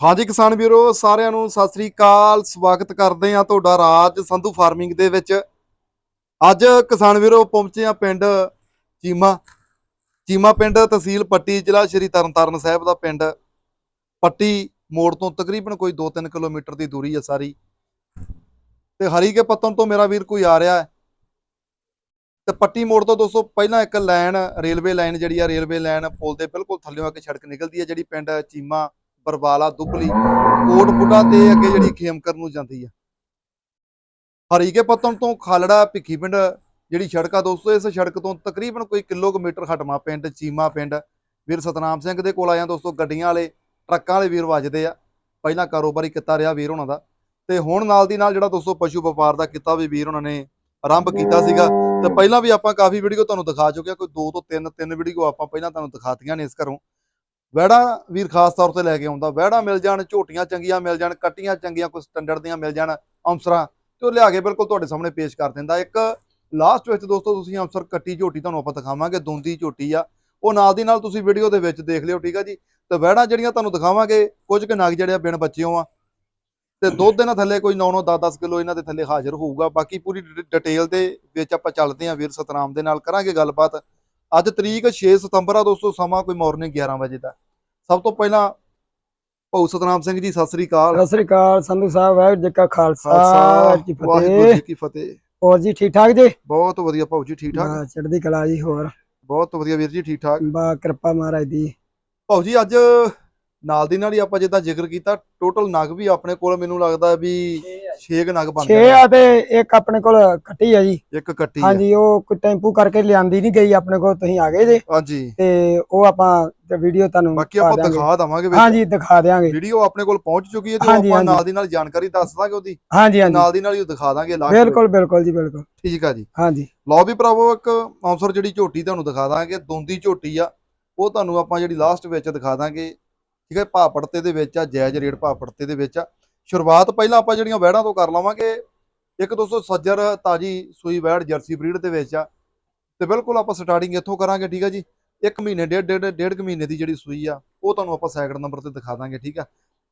ਹਾਂਜੀ ਕਿਸਾਨ ਵੀਰੋ, ਸਾਰਿਆਂ ਨੂੰ ਸਤਿ ਸ੍ਰੀ ਅਕਾਲ। ਸਵਾਗਤ ਕਰਦੇ ਆ ਤੁਹਾਡਾ ਰਾਜ ਸੰਧੂ ਫਾਰਮਿੰਗ ਦੇ ਵਿੱਚ। ਅੱਜ ਕਿਸਾਨ ਵੀਰੋ, ਪਹੁੰਚੇ ਆ ਪਿੰਡ ਚੀਮਾ। ਚੀਮਾ ਪਿੰਡ ਤਹਿਸੀਲ ਪੱਟੀ, ਜ਼ਿਲ੍ਹਾ ਸ਼੍ਰੀ ਤਰਨਤਾਰਨ ਸਾਹਿਬ ਦਾ ਪਿੰਡ। ਪੱਟੀ ਮੋੜ ਤੋਂ ਤਕਰੀਬਨ ਕੋਈ 2-3 ਕਿਲੋਮੀਟਰ ਦੀ ਦੂਰੀ ਹੈ ਸਾਰੀ। ਤੇ ਹਰੀਕੇ ਪੱਤਨ ਤੋਂ ਮੇਰਾ ਵੀਰ ਕੋਈ ਆ ਰਿਹਾ ਹੈ। ਤੇ ਪੱਟੀ ਮੋੜ ਤੋਂ ਦੋਸਤੋ, ਪਹਿਲਾਂ ਇੱਕ ਲਾਈਨ, ਰੇਲਵੇ ਲਾਈਨ ਜਿਹੜੀ ਆ, ਰੇਲਵੇ ਲਾਈਨ ਪੁਲ ਦੇ ਬਿਲਕੁਲ ਥੱਲੇੋਂ ਆ ਕੇ ਸੜਕ ਨਿਕਲਦੀ ਹੈ, ਜਿਹੜੀ ਪਿੰਡ ਚੀਮਾ ਬਰਵਾਲਾ ਦੁੱਬਲੀ ਕੋਟ ਤੇ ਅੱਗੇ ਜਿਹੜੀ ਖੇਮਕਰ ਨੂੰ ਜਾਂਦੀ ਆ। ਹਰੀਕੇ ਪੱਤਨ ਤੋਂ ਖਾਲੜਾ ਭਿੱਖੀ ਪਿੰਡ, ਜਿਹੜੀ ਸੜਕ ਆ ਦੋਸਤੋ, ਇਸ ਸੜਕ ਤੋਂ ਤਕਰੀਬਨ ਕੋਈ ਕਿਲੋਮੀਟਰ ਹਟਵਾ ਪਿੰਡ, ਚੀਮਾ ਪਿੰਡ। ਵੀਰ ਸਤਨਾਮ ਸਿੰਘ ਦੇ ਕੋਲ ਆਇਆ ਦੋਸਤੋ, ਗੱਡੀਆਂ ਵਾਲੇ, ਟਰੱਕਾਂ ਵਾਲੇ ਵੀਰ ਵੱਜਦੇ ਆ। ਪਹਿਲਾਂ ਕਾਰੋਬਾਰੀ ਕੀਤਾ ਰਿਹਾ ਵੀਰ ਉਹਨਾਂ ਦਾ। ਤੇ ਹੁਣ ਨਾਲ ਦੀ ਨਾਲ ਜਿਹੜਾ ਦੋਸਤੋ, ਪਸ਼ੂ ਵਪਾਰ ਦਾ ਕੀਤਾ ਵੀ ਵੀਰ ਉਹਨਾਂ ਨੇ ਆਰੰਭ ਕੀਤਾ ਸੀਗਾ। ਤੇ ਪਹਿਲਾਂ ਵੀ ਆਪਾਂ ਕਾਫੀ ਵੀਡੀਓ ਤੁਹਾਨੂੰ ਦਿਖਾ ਚੁੱਕੇ ਆ, ਕੋਈ ਦੋ ਤੋਂ ਤਿੰਨ ਤਿੰਨ ਵੀਡੀਓ ਆਪਾਂ ਪਹਿਲਾਂ ਤੁਹਾਨੂੰ ਦਿਖਾਤੀਆਂ ਨੇ ਇਸ ਘਰੋਂ। ਵਹਿੜਾ ਵੀਰ ਖਾਸ ਤੌਰ ਤੇ ਲੈ ਕੇ ਆਉਂਦਾ। ਵਹਿੜਾ ਮਿਲ ਜਾਣ, ਝੋਟੀਆਂ ਚੰਗੀਆਂ ਮਿਲ ਜਾਣ, ਕੱਟੀਆਂ ਚੰਗੀਆਂ, ਕੋਈ ਸਟੈਂਡਰਡ ਦੀਆਂ ਮਿਲ ਜਾਣ ਅਮਸਰਾਂ ਤੇ ਉਹ ਲਿਆ ਕੇ ਬਿਲਕੁਲ ਤੁਹਾਡੇ ਸਾਹਮਣੇ ਪੇਸ਼ ਕਰ ਦਿੰਦਾ। ਇੱਕ ਲਾਸਟ ਵਿੱਚ ਦੋਸਤੋ ਤੁਸੀਂ ਅਮਸਰ ਕੱਟੀ ਝੋਟੀ ਤੁਹਾਨੂੰ ਆਪਾਂ ਦਿਖਾਵਾਂਗੇ, ਦੋਂਦੀ ਝੋਟੀ ਆ। ਉਹ ਨਾਲ ਦੀ ਨਾਲ ਤੁਸੀਂ ਵੀਡੀਓ ਦੇ ਵਿੱਚ ਦੇਖ ਲਿਓ, ਠੀਕ ਆ ਜੀ? ਤੇ ਵਹਿੜਾ ਜਿਹੜੀਆਂ ਤੁਹਾਨੂੰ ਦਿਖਾਵਾਂਗੇ, ਕੁਝ ਕੁ ਨਗ ਜਿਹੜੇ ਆ ਬਿਨ ਬੱਚਿਓ ਆ। ਤੇ ਦੁੱਧ ਦੇ ਨਾਲ ਥੱਲੇ ਕੋਈ 9-9 10-10 ਕਿਲੋ ਇਹਨਾਂ ਦੇ ਥੱਲੇ ਹਾਜ਼ਰ ਹੋਊਗਾ। ਬਾਕੀ ਪੂਰੀ ਡਿਟੇਲ ਦੇ ਵਿੱਚ ਆਪਾਂ ਚੱਲਦੇ ਆਂ ਵੀਰ ਸਤਨਾਮ ਦੇ ਨਾਲ, ਕਰਾਂਗੇ ਗੱਲਬਾਤ। ਅੱਜ ਤਰੀਕ 6 ਸਤੰਬਰ ਆ ਦੋਸਤੋ, ਸਮਾਂ ਕੋਈ ਮਾਰਨਿੰਗ 11 ਵਜੇ ਦਾ। ਸਭ ਤੋਂ ਪਹਿਲਾਂ ਭਾਊ ਸਤਨਾਮ ਸਿੰਘ ਜੀ ਸਤਿ ਸ੍ਰੀ ਅਕਾਲ। ਸਤਿ ਸ੍ਰੀ ਅਕਾਲ ਸੰਧੂ ਸਾਹਿਬ ਵਾਹਿਗੁਰੂ ਜੀ ਕਾ ਖਾਲਸਾ ਵਾਹਿਗੁਰੂ ਜੀ ਕੀ ਵਾਹਿਗੁਰੂ ਫਤਿਹ ਜੀ ਕੀ ਫਤਿਹ। ਹੋਰ ਜੀ ਠੀਕ ਠਾਕ ਜੀ? ਬਹੁਤ ਵਧੀਆ ਭਾਊ ਜੀ ਠੀਕ ਠਾਕ? ਬਾ ਚੜ੍ਹਦੀ ਕਲਾ ਜੀ ਹੋਰ। ਬਹੁਤ ਵਧੀਆ ਵੀਰ ਜੀ ਠੀਕ ਠਾਕ। ਬਾ ਕਿਰਪਾ ਮਹਾਰਾਜ ਦੀ। ਭਾਊ ਜੀ ਅੱਜ ਨਾਲ ਦੀ ਨਾਲ ਹੀ ਆਪਾਂ ਜਿੱਦਾਂ ਜ਼ਿਕਰ ਕੀਤਾ ਟੋਟਲ ਨਗ ਵੀ ਆਪਣੇ ਕੋਲ ਮੈਨੂੰ ਲੱਗਦਾ ਵੀ 6 ਨਗ ਬਣ 6 ਗਏ ਆ। ਤੇ ਇੱਕ ਆਪਣੇ ਕੋਲ ਕੱਟੀ ਆ ਜੀ। ਇੱਕ ਕੱਟੀ ਆ। ਹਾਂਜੀ ਉਹ ਕੋਈ ਟੈਂਪੂ ਕਰਕੇ ਲਿਆਂਦੀ ਨਹੀਂ ਗਈ ਆਪਣੇ ਕੋਲ ਤੁਸੀਂ ਆ ਗਏ ਜੇ। ਹਾਂਜੀ। ਤੇ ਉਹ ਆਪਾਂ ਵੀਡੀਓ ਤੁਹਾਨੂੰ ਬਾਕੀ ਆਪਾਂ। ਦਿਖਾ ਦਵਾਂਗੇ ਹਾਂਜੀ ਦਿਖਾ ਦਿਆਂਗੇ। ਵੀਡੀਓ ਆਪਣੇ ਕੋਲ ਪਹੁੰਚ ਚੁੱਕੀ ਹੈ ਤੇ ਆਪਾਂ। ਨਾਲ ਦੀ ਨਾਲ ਜਾਣਕਾਰੀ ਦੱਸ ਦਾਂਗੇ ਉਹਦੀ। ਹਾਂਜੀ ਹਾਂਜੀ। ਨਾਲ ਦੀ ਨਾਲ ਹੀ ਉਹ ਦਿਖਾ ਦਾਂਗੇ ਵਿੱਚ। ਬਿਲਕੁਲ ਬਿਲਕੁਲ ਜੀ ਬਿਲਕੁਲ। ਠੀਕ ਆ ਜੀ। ਹਾਂਜੀ। ਲਓ ਵੀ ਭਰਾਵੋ ਇੱਕ ਆਨਸਰ ਜਿਹੜੀ ਝੋਟੀ ਤੁਹਾਨੂੰ ਦਿਖਾ ਦਾਂਗੇ ਦੋਂਦੀ ਝੋਟੀ ਆ ਉਹ ਤੁਹਾਨੂੰ ਆਪਾਂ ਜਿਹੜੀ ਲਾਸਟ ਵਿੱਚ ਦਿਖਾ ਦਾਂਗੇ। ਠੀਕ ਹੈ ਭਾਪੜਤੇ ਦੇ ਵਿੱਚ ਆ ਜਾਇਜ਼ ਰੇਟ ਭਾਪੜਤੇ ਦੇ ਵਿੱਚ ਆ। ਸ਼ੁਰੂਆਤ ਪਹਿਲਾਂ ਆਪਾਂ ਜਿਹੜੀਆਂ ਵੈੜਾਂ ਤੋਂ ਕਰ ਲਵਾਂਗੇ ਇੱਕ ਦੋਸਤੋ ਸੱਜਰ ਤਾਜੀ ਸੂਈ ਵੈੜ ਜਰਸੀ ਬਰੀਡ ਦੇ ਵਿੱਚ ਆ। ਤੇ ਬਿਲਕੁਲ ਆਪਾਂ ਸਟਾਰਟਿੰਗ ਇੱਥੋਂ ਕਰਾਂਗੇ ਠੀਕ ਆ ਜੀ। ਇੱਕ ਮਹੀਨੇ ਡੇਢ ਡੇਢ ਡੇਢ ਕੁ ਮਹੀਨੇ ਦੀ ਜਿਹੜੀ ਸੂਈ ਆ ਉਹ ਤੁਹਾਨੂੰ ਆਪਾਂ ਸੈਕਿੰਡ ਨੰਬਰ ਤੇ ਦਿਖਾ ਦਾਂਗੇ ਠੀਕ ਆ।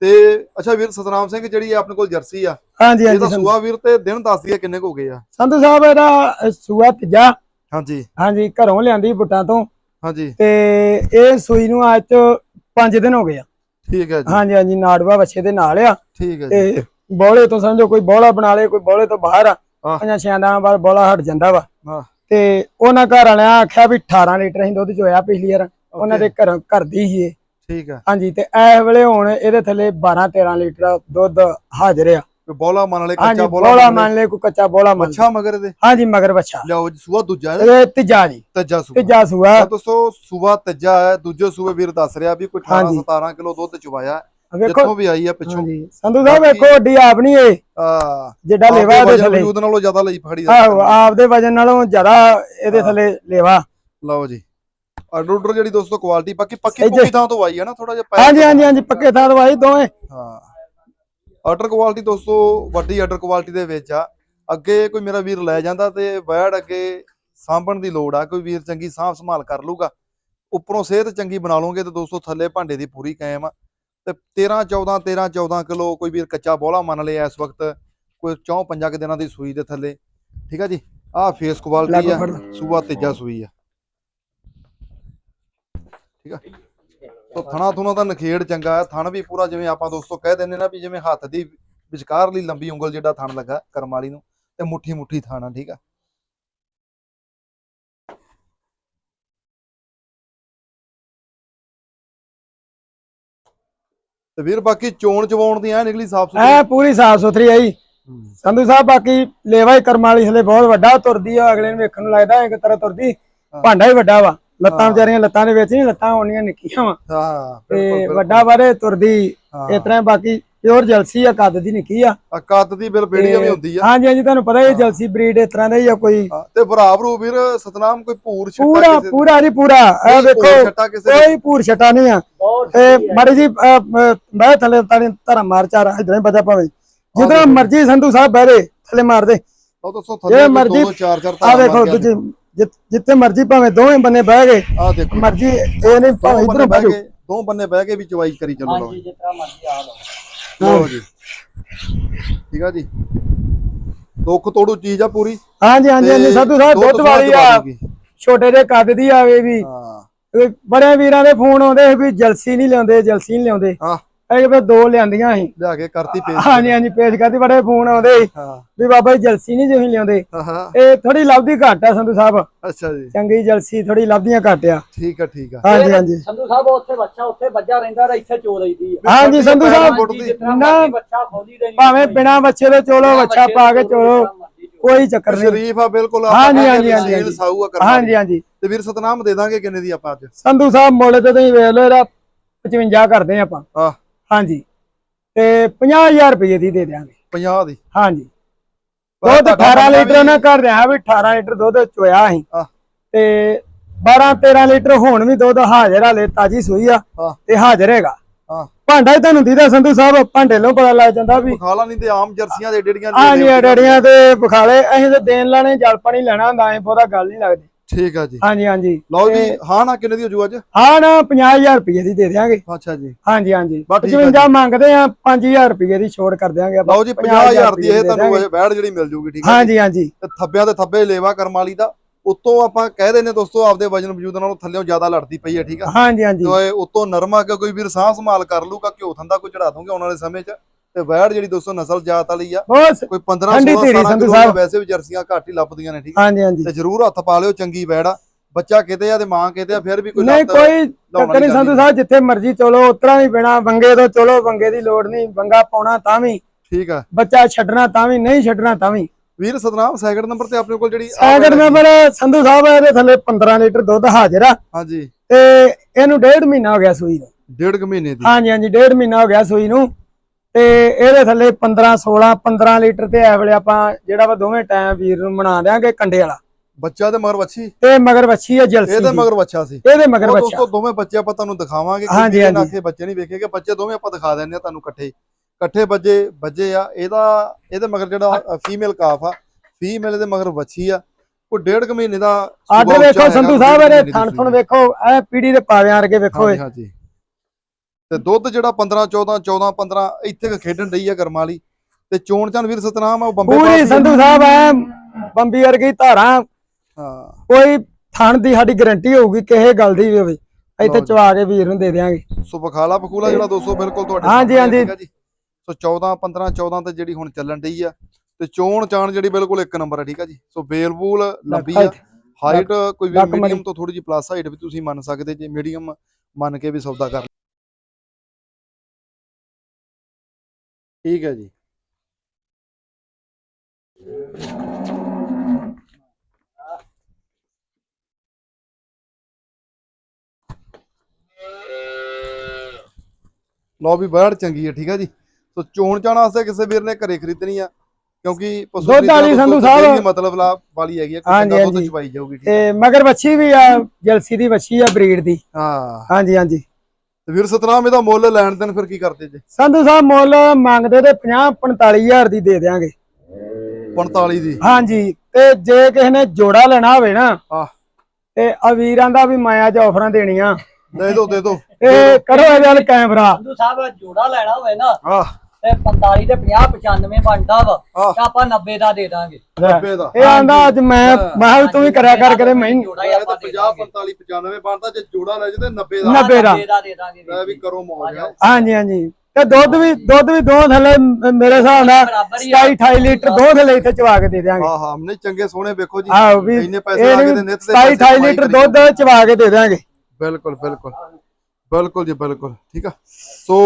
ਤੇ ਅੱਛਾ ਵੀਰ ਸਤਨਾਮ ਸਿੰਘ ਜਿਹੜੀ ਆਪਣੇ ਕੋਲ ਜਰਸੀ ਆ। ਹਾਂਜੀ ਇਹਦਾ ਹਾਂਜੀ ਸੰਧੂ- ਸੂਆ ਵੀਰ ਤੇ ਦਿਨ ਦੱਸ ਦਈਏ ਕਿੰਨੇ ਕੁ ਹੋ ਗਏ ਆ? ਸੰਧੂ ਸਾਹਿਬ ਇਹਦਾ ਸੂਆ ਤੀਜਾ। ਹਾਂਜੀ। ਹਾਂਜੀ ਘਰੋਂ ਲਿਆਂਦੀ ਬੁੱਟਾਂ ਤੋਂ। ਹਾਂਜੀ। ਤੇ ਇਹ ਸੂਈ ਨੂੰ ਅੱਜ ਤੋਂ 5 ਦਿਨ ਹੋ ਗਏ ਆ। ਠੀਕ ਹੈ ਜੀ। ਹਾਂਜੀ ਹਾਂਜੀ ਨਾੜਵਾ ਵੱਛੇ ਦੇ ਨਾਲ ਆ। ਠੀਕ ਹੈ ਜੀ। ਤੇ ਬੋਲੇ ਤੋਂ ਸਮਝੋ ਕੋਈ ਬੋਲਾ ਬਣਾ ਲੇ ਕੋਈ ਬੋਲੇ ਤੋਂ ਬਾਹਰ ਆ। ਪੰਜਾਂ ਛਿਆਂ ਬਾਅਦ ਬੋਲਾ ਹਟ ਜਾਂਦਾ ਵਾ। ਤੇ ਉਹਨਾਂ ਘਰ ਵਾਲਿਆਂ ਆਖਿਆ ਵੀ 18 ਲੀਟਰ ਅਸੀਂ ਦੁੱਧ ਚੋਇਆ ਪਿਛਲੀ ਵਾਰ। ਉਹਨਾਂ ਦੇ ਘਰ ਘਰ ਦੀ ਹੀ ਠੀਕ ਹੈ। ਹਾਂਜੀ ਤੇ ਇਸ ਵੇਲੇ ਹੁਣ ਇਹਦੇ ਥੱਲੇ 12 13 ਲੀਟਰ ਦੁੱਧ ਹਾਜ਼ਰ ਆ। ਬੋਲਾ ਮੰਨ ਲੈ ਕੱਚਾ ਬੋਲਾ ਬੋਲਾ ਮੰਨ ਲੈ। ਕੋਈ ਕੱਚਾ ਬੋਲਾ ਮੰਨ ਮੱਛਾ ਮਗਰ ਦੇ ਹਾਂਜੀ ਮਗਰ ਬੱਚਾ। ਲਿਆਓ ਜੀ ਸੂਆ ਦੂਜਾ ਇਹ ਤੀਜਾ ਜੀ। ਤੀਜਾ ਸੂਆ। ਤੀਜਾ ਸੂਆ। ਤਾਂ ਦੋਸਤੋ ਸੂਆ ਤੀਜਾ ਹੈ ਦੂਜੇ ਸੂਏ ਵੀਰ ਦੱਸ ਰਿਹਾ ਵੀ ਕੋਈ 18 ਹਾਂਜੀ। 17 ਕਿਲੋ ਦੁੱਧ ਚੁਵਾਇਆ ਜਿੱਥੋਂ ਵੀ ਆਈ ਆ ਪਿੱਛੋਂ। ਸੰਧੂ ਸਾਹਿਬ ਵੇਖੋ ੱਡੀ ਆਪ ਨਹੀਂ ਇਹ। ਜਿੱਡਾ ਲੇਵਾ ਇਹਦੇ ਥੱਲੇ। ਵਜੂਦ ਨਾਲੋਂ ਜ਼ਿਆਦਾ ਲਈ ਫੜੀ ਆਹੋ ਆਪਦੇ ਵਜਨ ਨਾਲੋਂ ਜ਼ਿਆਦਾ ਇਹਦੇ। ਥੱਲੇ ਲੇਵਾ। ਲਓ ਜੀ। ਆਰਡਰ ਜਿਹੜੀ ਦੋਸਤੋ ਕੁਆਲਿਟੀ ਬਾਕੀ ਪੱਕੀ ਪੁੱਕੀ ਥਾਂ ਤੋਂ ਆਈ ਹੈ ਨਾ ਥੋੜਾ ਜਿਹਾ ਹਾਂਜੀ ਤੋਂ- ਹਾਂਜੀ ਹਾਂਜੀ ਪੱਕੇ ਥਾਂ ਦਵਾਈ ਦੋਵੇਂ। ਹਾਂ। ਆਰਡਰ ਕੁਆਲਿਟੀ ਦੋਸਤੋ ਵੱਡੀ ਆਰਡਰ ਕੁਆਲਿਟੀ ਦੇ ਵਿੱਚ ਆ। ਅੱਗੇ ਕੋਈ ਮੇਰਾ ਵੀਰ ਲੈ ਜਾਂਦਾ ਤੇ ਵੈੜ ਅੱਗੇ ਸਾਂਭਣ ਦੀ ਲੋੜ ਆ ਕੋਈ ਵੀਰ ਚੰਗੀ ਸਾਂਭ ਸੰਭਾਲ ਕਰ ਲੂਗਾ ਉੱਪਰੋਂ ਸਿਹਤ ਚੰਗੀ ਬਣਾ ਲਓਗੇ ਤੇ ਦੋਸਤੋ ਥੱਲੇ ਭਾਂਡੇ ਦੀ ਪੂਰੀ ਕਾਇਮ ਆ। ਤੇ 13 14 13 14 ਕਿਲੋ ਕੋਈ ਵੀਰ ਕੱਚਾ ਬੋਲਾ ਮੰਨ ਲਿਆ ਇਸ ਵਕਤ ਕੋਈ 4 5 ਦਿਨਾਂ ਦੀ ਸੂਈ ਦੇ ਥੱਲੇ। ਠੀਕ ਆ ਜੀ? ਆਹ ਫੇਸ ਕੁਆਲਿਟੀ ਆ। ਸੂਆ ਤੀਜਾ ਸੂਈ ਆ। ਠੀਕ ਆ? ਤੋ ਥਣਾ ਥੁਣਾ ਦਾ ਨਖੇੜ ਚੰਗਾ ਹੈ। ਥਣ ਵੀ ਪੂਰਾ ਜਿਵੇਂ ਆਪਾਂ ਦੋਸਤੋ ਕਹਿ ਦਿੰਦੇ ਨਾ ਵੀ ਜਿਵੇਂ ਹੱਥ ਦੀ ਵਿਚਕਾਰਲੀ ਲੰਬੀ ਉਂਗਲ ਜਿਹੜਾ ਥਣ ਲੱਗਾ ਕਰਮ ਵਾਲੀ ਨੂੰ ਤੇ ਮੁੱਠੀ ਮੁੱਠੀ ਥਣ ਠੀਕ ਆ। ਤੇ ਵੀਰ ਬਾਕੀ ਚੋਣ ਚਵਾਉਣ ਦੀ ਐ ਨਿਕਲੀ ਸਾਫ਼ ਐ ਸੁਥਰੀ ਪੂਰੀ ਸਾਫ਼ ਸੁਥਰੀ ਆਈ ਸੰਧੂ ਸਾਹਿਬ ਬਾਕੀ ਲੇਵਾ ਹੀ ਕਰਮ ਵਾਲੀ ਹਲੇ ਬਹੁਤ ਵੱਡਾ ਤੁਰਦੀ ਆ ਅਗਲੇ ਨੂੰ ਵੇਖਣ ਨੂੰ ਲੱਗਦਾ ਇੱਕ ਤਰ੍ਹਾਂ ਤੁਰਦੀ। ਭਾਂਡਾ ਹੀ ਵੱਡਾ ਵਾ। ਲੱਤਾਂ ਹਾਂ। ਵਿਚਾਰੀਆਂ ਲੱਤਾਂ ਦੇ ਵਿੱਚ ਨਹੀਂ ਲੱਤਾਂ ਹੋਣੀਆਂ ਨਿੱਕੀਆਂ ਵਾ। ਹਾਂ ਤੇ। ਵੱਡਾ ਬਾਰੇ ਤੁਰਦੀ ਹਾਂ। ਇਸ ਤਰ੍ਹਾਂ ਬਾਕੀ ਪਿਓਰ ਜਲਸੀ ਆ ਕੱਦ ਦੀ ਨਿੱਕੀ ਆ। ਆ ਕੱਦ ਦੀ ਬਿਲ ਬੇੜੀਆਂ ਵੀ ਹੁੰਦੀ ਆ। ਹਾਂਜੀ ਹਾਂਜੀ ਤੁਹਾਨੂੰ ਪਤਾ ਇਹ ਹਾਂ। ਜਲਸੀ ਬਰੀਡ ਇਸ ਤਰ੍ਹਾਂ ਦਾ ਹੀ ਆ ਕੋਈ ਹਾਂ, ਤੇ ਭਰਾ ਭਰੂ ਵੀਰ ਸਤਨਾਮ ਕੋਈ ਭੂਰ ਛੱਟਾ ਪੂਰਾ ਕਿਸੇ ਪੂਰਾ ਜੀ ਪੂਰਾ। ਇਹ ਵੇਖੋ ਕੋਈ ਪੂਰ ਛਟਾ ਨਹੀਂ ਆ। ਤੇ ਮਾੜੀ ਜੀ ਬਹਿ ਥੱਲੇ ਤਾਣੀ ਧਰਮ ਮਾਰ ਚਾਰ ਇਧਰ ਬਜਾ ਭਾਵੇਂ। ਜਿੱਦਾਂ ਦੇਖੋ। ਮਰਜ਼ੀ ਸੰਧੂ ਸਾਹਿਬ ਬਹਿਰੇ ਥੱਲੇ ਮਾਰ ਦੇ। ਉਹ ਦੱਸੋ ਇਹ ਥੱਲੇ ਮਰਜ਼ੀ- ਦੋ ਦੋ ਚਾਰ ਚਾਰ ਆ ਧਾਰਾਂ ਵੇਖੋ ਦੂਜੀ ਜਿ- ਜਿੱਥੇ ਮਰਜ਼ੀ ਭਾਵੇਂ ਦੋਵੇਂ ਬੰਨੇ ਬਹਿ ਗਏ। ਆ ਦੇਖੋ ਮਰਜ਼ੀ ਇਹ ਨਹੀਂ ਭਾਵੇਂ ਇਧਰੋਂ ਬਹਿ ਕੇ ਦੋ ਬੰਨੇ ਬਹਿ ਕੇ ਵੀ ਚਵਾਈ ਕਰੀ ਚੱਲੋ ਹਾਂਜੀ ਜਿਸ ਤਰ੍ਹਾਂ ਮਰਜ਼ੀ ਆ ਲਓ। ਲਓ ਜੀ। ਠੀਕ ਆ ਜੀ। ਦੁੱਖ ਤੋੜੂ ਚੀਜ਼ ਆ ਪੂਰੀ। ਹਾਂਜੀ ਹਾਂਜੀ ਹਾਂਜੀ ਸੰਧੂ ਸਾਹਿਬ ਦੁੱਧ ਵਾਲੀ ਆ। ਛੋਟੇ ਜਿਹੇ ਕੱਦ ਦੀ ਆਵੇ ਵੀ। ਹਾਂ। ਬੜੇ ਵੀਰਾਂ ਦੇ ਫੋਨ ਆਉਂਦੇ ਵੀ ਜਲਸੀ ਨਹੀਂ ਲਿਆਉਂਦੇ ਜਲਸੀ ਨਹੀਂ ਲਿਆਉਂਦੇ। ਹਾਂ ਇਹ ਫਿਰ ਦੋ ਲਿਆਂਦੀਆਂ ਸੀ। ਲਿਆ ਕੇ ਕਰਤੀ ਪੇਸ਼ ਹਾਂਜੀ ਹਾਂਜੀ ਪੇਸ਼ ਕਰਦੀ ਬੜੇ ਫੋਨ ਆਉਂਦੇ ਸੀ। ਵੀ ਬਾਬਾ ਜੀ ਜਲਸੀ ਨਹੀਂ ਜਿਵੇਂ ਲਿਆਉਂਦੇ। ਇਹ ਥੋੜੀ ਲੱਭਦੀ ਘੱਟ ਆ ਸੰਧੂ ਸਾਹਿਬ। ਅੱਛਾ ਜੀ। ਚੰਗੀ ਜਲਸੀ ਥੋੜੀ ਲੱਭਦੀਆਂ ਘੱਟ ਆ। ਠੀਕ ਆ ਠੀਕ ਆ। ਹਾਂਜੀ ਹਾਂਜੀ। ਸੰਧੂ ਸਾਹਿਬ ਉੱਥੇ ਬੱਚਾ ਉੱਥੇ ਵੱਜਾ ਰਹਿੰਦਾ ਰ ਇੱਥੇ ਚੋ ਰਹੀਦੀ ਆ। ਹਾਂਜੀ ਸੰਧੂ ਸਾਹਿਬ ਨਾ, ਮਰਜ਼ੀ ਬੱਚਾ ਖੋਲੀ ਦੇ ਭਾਵੇਂ ਬਿਨਾ ਬੱਚੇ ਦੇ ਚੋਲੋ ਬੱਚਾ ਪਾ ਕੇ ਚੋਲੋ ਕੋਈ ਚੱਕਰ ਨਹੀਂ। ਸ਼ਰੀਫ ਆ ਬਿਲਕੁਲ ਹਾਂਜੀ, ਹਾਂਜੀ, ਹਾਂਜੀ। ਸਾਊ ਆ ਕਰਨਾ ਹਾਂਜੀ ਹਾਂਜੀ। ਤੇ ਵੀਰ ਸਤਨਾਮ ਦੇ ਦਾਂਗੇ ਕਿੰਨੇ ਦੀ ਆਪਾਂ ਅੱਜ? ਸੰਧੂ ਸਾਹਿਬ ਮੁੱਲ ਤੇ ਤੁਸੀਂ ਵੇਖ ਲਓ ਇਹਦਾ 55 ਕਰਦੇ ਆਪਾਂ। ਹਾਂ ਹਾਂਜੀ। ਤੇ 50000 ਰੁਪਏ ਦੀ ਦੇ ਦਿਆਂਗੇ। 50 ਦੀ? ਹਾਂਜੀ। ਦੁੱਧ ਤੁਹਾਡਾ 18 ਬੰਦਾ ਲੀਟਰ ਵੀ- ਨਾ ਕਰ ਰਿਹਾ ਵੀ 18 ਲੀਟਰ ਦੁੱਧ ਚੋਇਆ ਅਸੀਂ ਹਾਂ। ਤੇ 12 13 ਲੀਟਰ ਹੁਣ ਵੀ ਦੁੱਧ ਹਾਜ਼ਰ ਹਾਲੇ ਤਾਜੀ ਸੂਈ ਆ ਹਾਂ। ਤੇ ਹਾਜ਼ਰ ਹੈਗਾ। ਹਾਂ। ਭਾਂਡਾ ਹੀ ਤੁਹਾਨੂੰ ਦੀਦਾ ਸੰਧੂ ਸਾਹਿਬ ਭਾਂਡੇ ਨੂੰ ਪਤਾ ਲੱਗ ਜਾਂਦਾ ਵੀ। ਬਖਾਲਾ ਨਹੀਂ ਤੇ ਆਮ ਜਰਸੀਆਂ ਦੇ ਡੇੜੀਆਂ ਹਾਂਜੀ ਡੜੀਆਂ ਤੇ ਬਖਾਲੇ ਅਸੀਂ ਤੇ ਦੇਣ ਲੈਣੇ ਜਲ ਪਾਣੀ ਲੈਣਾ ਹੁੰਦਾ ਐ ਬਹੁਤਾ ਗੱਲ ਨਹੀਂ ਲੱਗਦੀ। ਠੀਕ ਆ ਜੀ। ਹਾਂਜੀ ਹਾਂਜੀ। ਲਓ ਜੀ ਹਾਂ ਨਾ ਕਿੰਨੇ ਦੀ ਹੋ ਜੂ ਅੱਜ? ਹਾਂ ਨਾ 50000 ਰੁਪਏ ਦੀ ਦੇ ਦਿਆਂਗੇ। ਅੱਛਾ ਜੀ। ਹਾਂਜੀ ਹਾਂਜੀ। ਬਸ ਠੀਕ ਆ 55 ਮੰਗਦੇ ਆ 5000 ਰੁਪਏ ਦੀ ਛੋੜ ਕਰ ਆਪਾਂ। ਲਓ ਜੀ 50000 ਦੀ ਇਹ ਤੁਹਾਨੂੰ ਦਿਆਂਗੇ। ਬੈੜ ਜਿਹੜੀ ਮਿਲ ਜੂਗੀ ਠੀਕ ਜੀ। ਹਾਂਜੀ ਹਾਂਜੀ। ਤੇ ਥੱਬਿਆਂ ਤੇ ਥੱਬੇ ਲੇਵਾ ਕਰਮ ਵਾਲੀ ਦਾ ਉਤੋਂ ਆਪਾਂ ਕਹਿ ਦਿੰਨੇ ਦੋਸਤੋ ਆਪਦੇ ਵਜਨ ਵਜੂਦ ਨਾਲੋਂ ਥੱਲੇੋਂ ਜ਼ਿਆਦਾ ਲੜਦੀ ਪਈ ਹੈ ਠੀਕ ਆ। ਹਾਂਜੀ ਹਾਂਜੀ। ਇਹ ਉਤੋਂ ਨਰਮਾ ਕਿ ਕੋਈ ਵੀਰ ਸਾਹ ਸੰਭਾਲ ਕਰ ਲੂਗਾ ਘਿਓ ਥੰਦਾ ਕੋਈ ਚੜਾ ਦੂੰਗੇ ਆਉਣ ਵਾਲੇ ਸਮੇਂ 'ਚ। ਤੇ ਵੈੜ ਜਿਹੜੀ ਦੋਸਤੋ ਨਸਲ ਜਾਤ ਵਾਲੀ ਆ ਬਸ। ਕੋਈ 15 ਠੰਡੀ 16 ਧੀਰੀ 17 ਸੰਧੂ ਕਿਲੋ ਸਾਹਿਬ। ਵੈਸੇ ਵੀ ਜਰਸੀਆਂ ਘੱਟ ਹੀ ਲੱਭਦੀਆਂ ਨੇ ਠੀਕ ਆ। ਹਾਂਜੀ ਹਾਂਜੀ। ਤੇ ਜਰੂਰ ਹੱਥ ਪਾ ਲਿਓ ਚੰਗੀ ਵੈੜ ਆ। ਬੱਚਾ ਕਿਤੇ ਆ ਤੇ ਮਾਂ ਕਿਤੇ ਆ ਫਿਰ ਵੀ ਕੋਈ ਨਹੀਂ ਲੱਤ ਕੋਈ ਲਾਉਣਾ ਚੱਕਰ ਨਹੀਂ ਨੀ ਸੰਧੂ ਸਾਹਿਬ ਜਿੱਥੇ ਮਰਜ਼ੀ ਚਲੋ ਉਤਰਾ ਨਹੀਂ ਪੈਣਾ ਵੰਗੇ ਤੋਂ ਚਲੋ ਵੰਗੇ ਦੀ ਲੋੜ ਨਹੀਂ ਵੰਗਾ ਪਾਉਣਾ ਤਾਂ ਵੀ। ਠੀਕ ਆ। ਬੱਚਾ ਛੱਡਣਾ ਤਾਂ ਵੀ ਨਹੀਂ ਛੱਡਣਾ ਤਾਂ ਵੀ। ਵੀਰ ਸਤਨਾਮ ਸੈਕਿੰਡ ਨੰਬਰ ਤੇ ਆਪਣੇ ਕੋਲ ਜਿਹੜੀ ਆਹ। ਨੰਬਰ ਸੰਧੂ ਸਾਹਿਬ ਇਹਦੇ ਥੱਲੇ 15 ਲੀਟਰ ਦੁੱਧ ਹਾਜ਼ਰ ਆ। ਹਾਂਜੀ। ਤੇ ਇਹਨੂੰ ਡੇਢ ਮਹੀਨਾ ਹੋ ਗਿਆ ਸੂਈ ਨੂੰ। ਡੇਢ ਕੁ ਮਹੀਨੇ ਦੀ। ਹਾਂਜੀ ਹਾਂਜੀ ਡੇਢ ਮਹੀਨਾ ਹੋ ਗਿਆ ਸੂਈ ਨੂੰ। ਤੇ ਇਹਦੇ ਥੱਲੇ 15 16 15 ਲੀਟਰ ਤੇ ਐ ਵੇਲੇ ਆਪਾਂ ਜਿਹੜਾ ਵਾ ਦੋਵੇਂ ਟਾਈਮ ਵੀਰ ਨੂੰ ਬਣਾ ਦਿਆਂਗੇ ਕੰਡੇ ਵਾਲਾ। ਬੱਚਾ ਤੇ ਮਗਰ ਵੱਛੀ? ਤੇ ਮਗਰ ਬੱਚੀ ਹੈ ਜਲਸੀ ਇਹਦੇ। ਮਗਰ ਬੱਚਾ ਸੀ। ਇਹਦੇ ਮਗਰ ਬੱਚਾ ਦੋਸਤੋ ਦੋਵੇਂ ਬੱਚੇ ਆਪਾਂ ਤੁਹਾਨੂੰ ਦਿਖਾਵਾਂਗੇ ਹਾਂਜੀ, ਹਾਂਜੀ। ਬੱਚੇ ਨਹੀਂ ਵੇਖੇਗੇ ਬੱਚੇ ਦੋਵੇਂ ਆਪਾਂ ਦਿਖਾ ਦਿੰਦੇ ਆ ਤੁਹਾਨੂੰ ਇਕੱਠੇ ਇਕੱਠੇ ਬੱਜੇ ਬੱਜੇ ਆ। ਇਹਦਾ ਇਹਦੇ ਮਗਰ ਜਿਹੜਾ ਫੀਮੇਲ ਕਾਫ ਆ ਫੀਮੇਲ ਦੇ ਮਗਰ ਵੱਛੀ ਆ। ਕੋਈ ਡੇਢ ਕੁ ਮਹੀਨੇ ਦਾ ਅੱਡ ਵੇਖੋ ਸੰਧੂ ਸਾਹਿਬ ਇਹਦੇ ਥਣ ਥਣ। ਵੇਖੋ ਇਹ ਪੀੜੀ ਦੇ ਪਾਵਿਆਂ ਵਰਗੇ ਵੇਖੋ ਇਹ। ਹਾਂਜੀ। ਤੇ ਦੁੱਧ ਜਿਹੜਾ 15 14 14 15 ਇੱਥੇ ਕੁ ਖੇਡਣ ਰਹੀ ਆ ਵਾਲੀ। ਤੇ ਚੋਣ ਚੰਨ ਵੀਰ ਸਤਨਾਮ ਆ ਉਹ ਬੰਬੇ ਪੂਰੀ। ਸੰਧੂ ਸਾਹਿਬ ਐ ਬੰਬੀ ਵਰਗੀ ਧਾਰਾਂ। ਹਾਂ। ਕੋਈ ਥਣ ਦੀ ਸਾਡੀ ਗਾਰੰਟੀ ਹੋਊਗੀ ਕਿਸੇ ਗੱਲ ਦੀ ਵੀ ਹੋਵੇ। ਇੱਥੇ। ਚਵਾ ਕੇ ਵੀਰ ਨੂੰ ਦੇ ਦਿਆਂਗੇ। ਸੋ ਬਖਾਲਾ ਬਖੂਲਾ ਜਿਹੜਾ 200 ਬਿਲਕੁਲ ਤੁਹਾਡੇ ਹਾਂਜੀ, ਹਾਂਜੀ। ਸੋ 14 15 14 ਤੇ ਜਿਹੜੀ ਹੁਣ ਚੱਲਣ ਡਈ ਆ। ਤੇ ਚੋਣ ਚਾਣ ਜਿਹੜੀ ਬਿਲਕੁਲ ਇੱਕ ਨੰਬਰ ਆ ਠੀਕ ਆ ਜੀ। ਸੋ ਬੇਲਬੂਲ ਲੰਬੀ ਆ। ਹਾਈਟ ਕੋਈ ਵੀ। ਮੀਡੀਅਮ ਤੋਂ ਥੋੜੀ ਜਿਹੀ ਪਲੱਸ ਹਾਈਟ ਵੀ ਤੁਸੀਂ ਮੰਨ ਸਕਦੇ ਜੇ ਮੀਡੀਅਮ ਮੰਨ ਕੇ ਵੀ ਸੌਦਾ ਕਰ ਠੀਕ ਹੈ ਜੀ। ਲਓ ਵੀ ਬੜ ਚੰਗੀ ਹੈ ਠੀਕ ਹੈ ਜੀ। ਸੋ ਚੋਣ ਚਾਣ ਵਾਸਤੇ ਕਿਸੇ ਵੀਰ ਨੇ ਘਰੇ ਖਰੀਦਣੀ ਆ ਕਿਉਂਕਿ ਪਸ਼ੂ ਦੁੱਧ ਵਾਲੀ ਸੰਧੂ ਸਾਹਿਬ। ਮਤਲਬ ਲਾ ਵਾਲੀ ਹੈਗੀ ਆ ਕੋਈ ਦੁੱਧ। ਚਵਾਈ ਜਾਊਗੀ ਠੀਕ ਹੈ। ਤੇ ਮਗਰ ਬੱਚੀ ਵੀ ਆ ਜਲਸੀ ਦੀ ਬੱਚੀ ਆ ਬਰੀਡ ਦੀ। ਹਾਂ। ਹਾਂਜੀ ਹਾਂਜੀ। ਤੇ ਵੀਰ ਸਤਨਾਮ ਇਹਦਾ ਮੁੱਲ ਲੈਣ ਦੇਣ ਫਿਰ ਕੀ ਕਰਦੇ ਜੇ? ਸੰਧੂ ਸਾਹਿਬ ਮੁੱਲ ਮੰਗਦੇ ਤੇ 50 45000 ਦੀ ਦੇ ਦਿਆਂਗੇ। 45 ਦੀ? ਹਾਂਜੀ ਤੇ ਜੇ ਕਿਸੇ ਨੇ ਜੋੜਾ ਲੈਣਾ ਹੋਵੇ ਨਾ ਹਾਂ। ਤੇ ਅਵੀਰਾਂ ਦਾ ਵੀ ਮਾਇਆ ਚ ਆਫਰਾਂ ਦੇਣੀਆਂ। ਦੇ ਦੋ ਦੇ ਦੋ। ਇਹ ਕਰੋ ਇਹਦੇ ਵੱਲ ਕੈਮਰਾ। ਸੰਧੂ ਸਾਹਿਬ ਜੋੜਾ ਲੈਣਾ ਹੋਵੇ ਨਾ ਆਹ ਤੇ 45 ਤੇ 50 95 ਬਣਦਾ ਵਾ। ਆਹ। ਤਾਂ ਆਪਾਂ 90 ਦਾ ਦੇ ਦਾਂਗੇ। ਨੱਬੇ ਦਾ। ਇਹ ਆਂਦਾ ਅੱਜ ਮੈਂ ਮੈਂ ਕਿਹਾ ਵੀ ਤੂੰ ਵੀ ਕਰਿਆ ਕਰ ਕਰੇ ਮੈਂ ਹੀ- ਜੋੜਾ ਹੀ ਆਪਾਂ ਦੇ 50 ਦਾਂਗੇ। 45 95 ਬਣਦਾ ਜੇ ਜੋੜਾ ਲੈ ਜੇ ਤੇ 90 ਦਾ। ਨੱਬੇ ਦਾ। 90 ਦਾ ਦੇ ਦਾਂਗੇ ਲੈ ਵੀ ਕਰੋ ਮੌਜ। ਆ। ਹਾਂਜੀ ਹਾਂਜੀ। ਤੇ ਦੁੱਧ ਵੀ ਦੁੱਧ ਵੀ ਦੋ ਥੱਲੇ ਮ- ਮੇਰੇ ਹਿਸਾਬ ਨਾਲ ਬਰਾਬਰ ਹੀ ਆ। 27 28 ਲੀਟਰ ਦੋ ਥੱਲੇ ਇੱਥੇ ਚਵਾ ਕੇ ਦੇ ਦਿਆਂਗੇ। ਹਾਂ ਹਾਂ ਨਹੀਂ ਚੰਗੇ ਸੋਹਣੇ ਵੇਖੋ ਜੀ। ਆਹੋ ਵੀ ਇੰਨੇ ਪੈਸੇ ਇਹ ਲਾ ਕੇ ਨੀ ਤੇ ਨਿੱਤ ਦੇ 27 ਪੈਸੇ 28 ਕਮਾਈ ਲੀਟਰ ਦੁੱਧ ਚਵਾ ਕੇ ਦੇ ਦਿਆਂਗੇ। ਬਿਲਕੁਲ ਬਿਲਕੁਲ। ਬਿਲਕੁਲ ਜੀ ਬਿਲਕੁਲ। ਠੀਕ ਆ? ਸੋ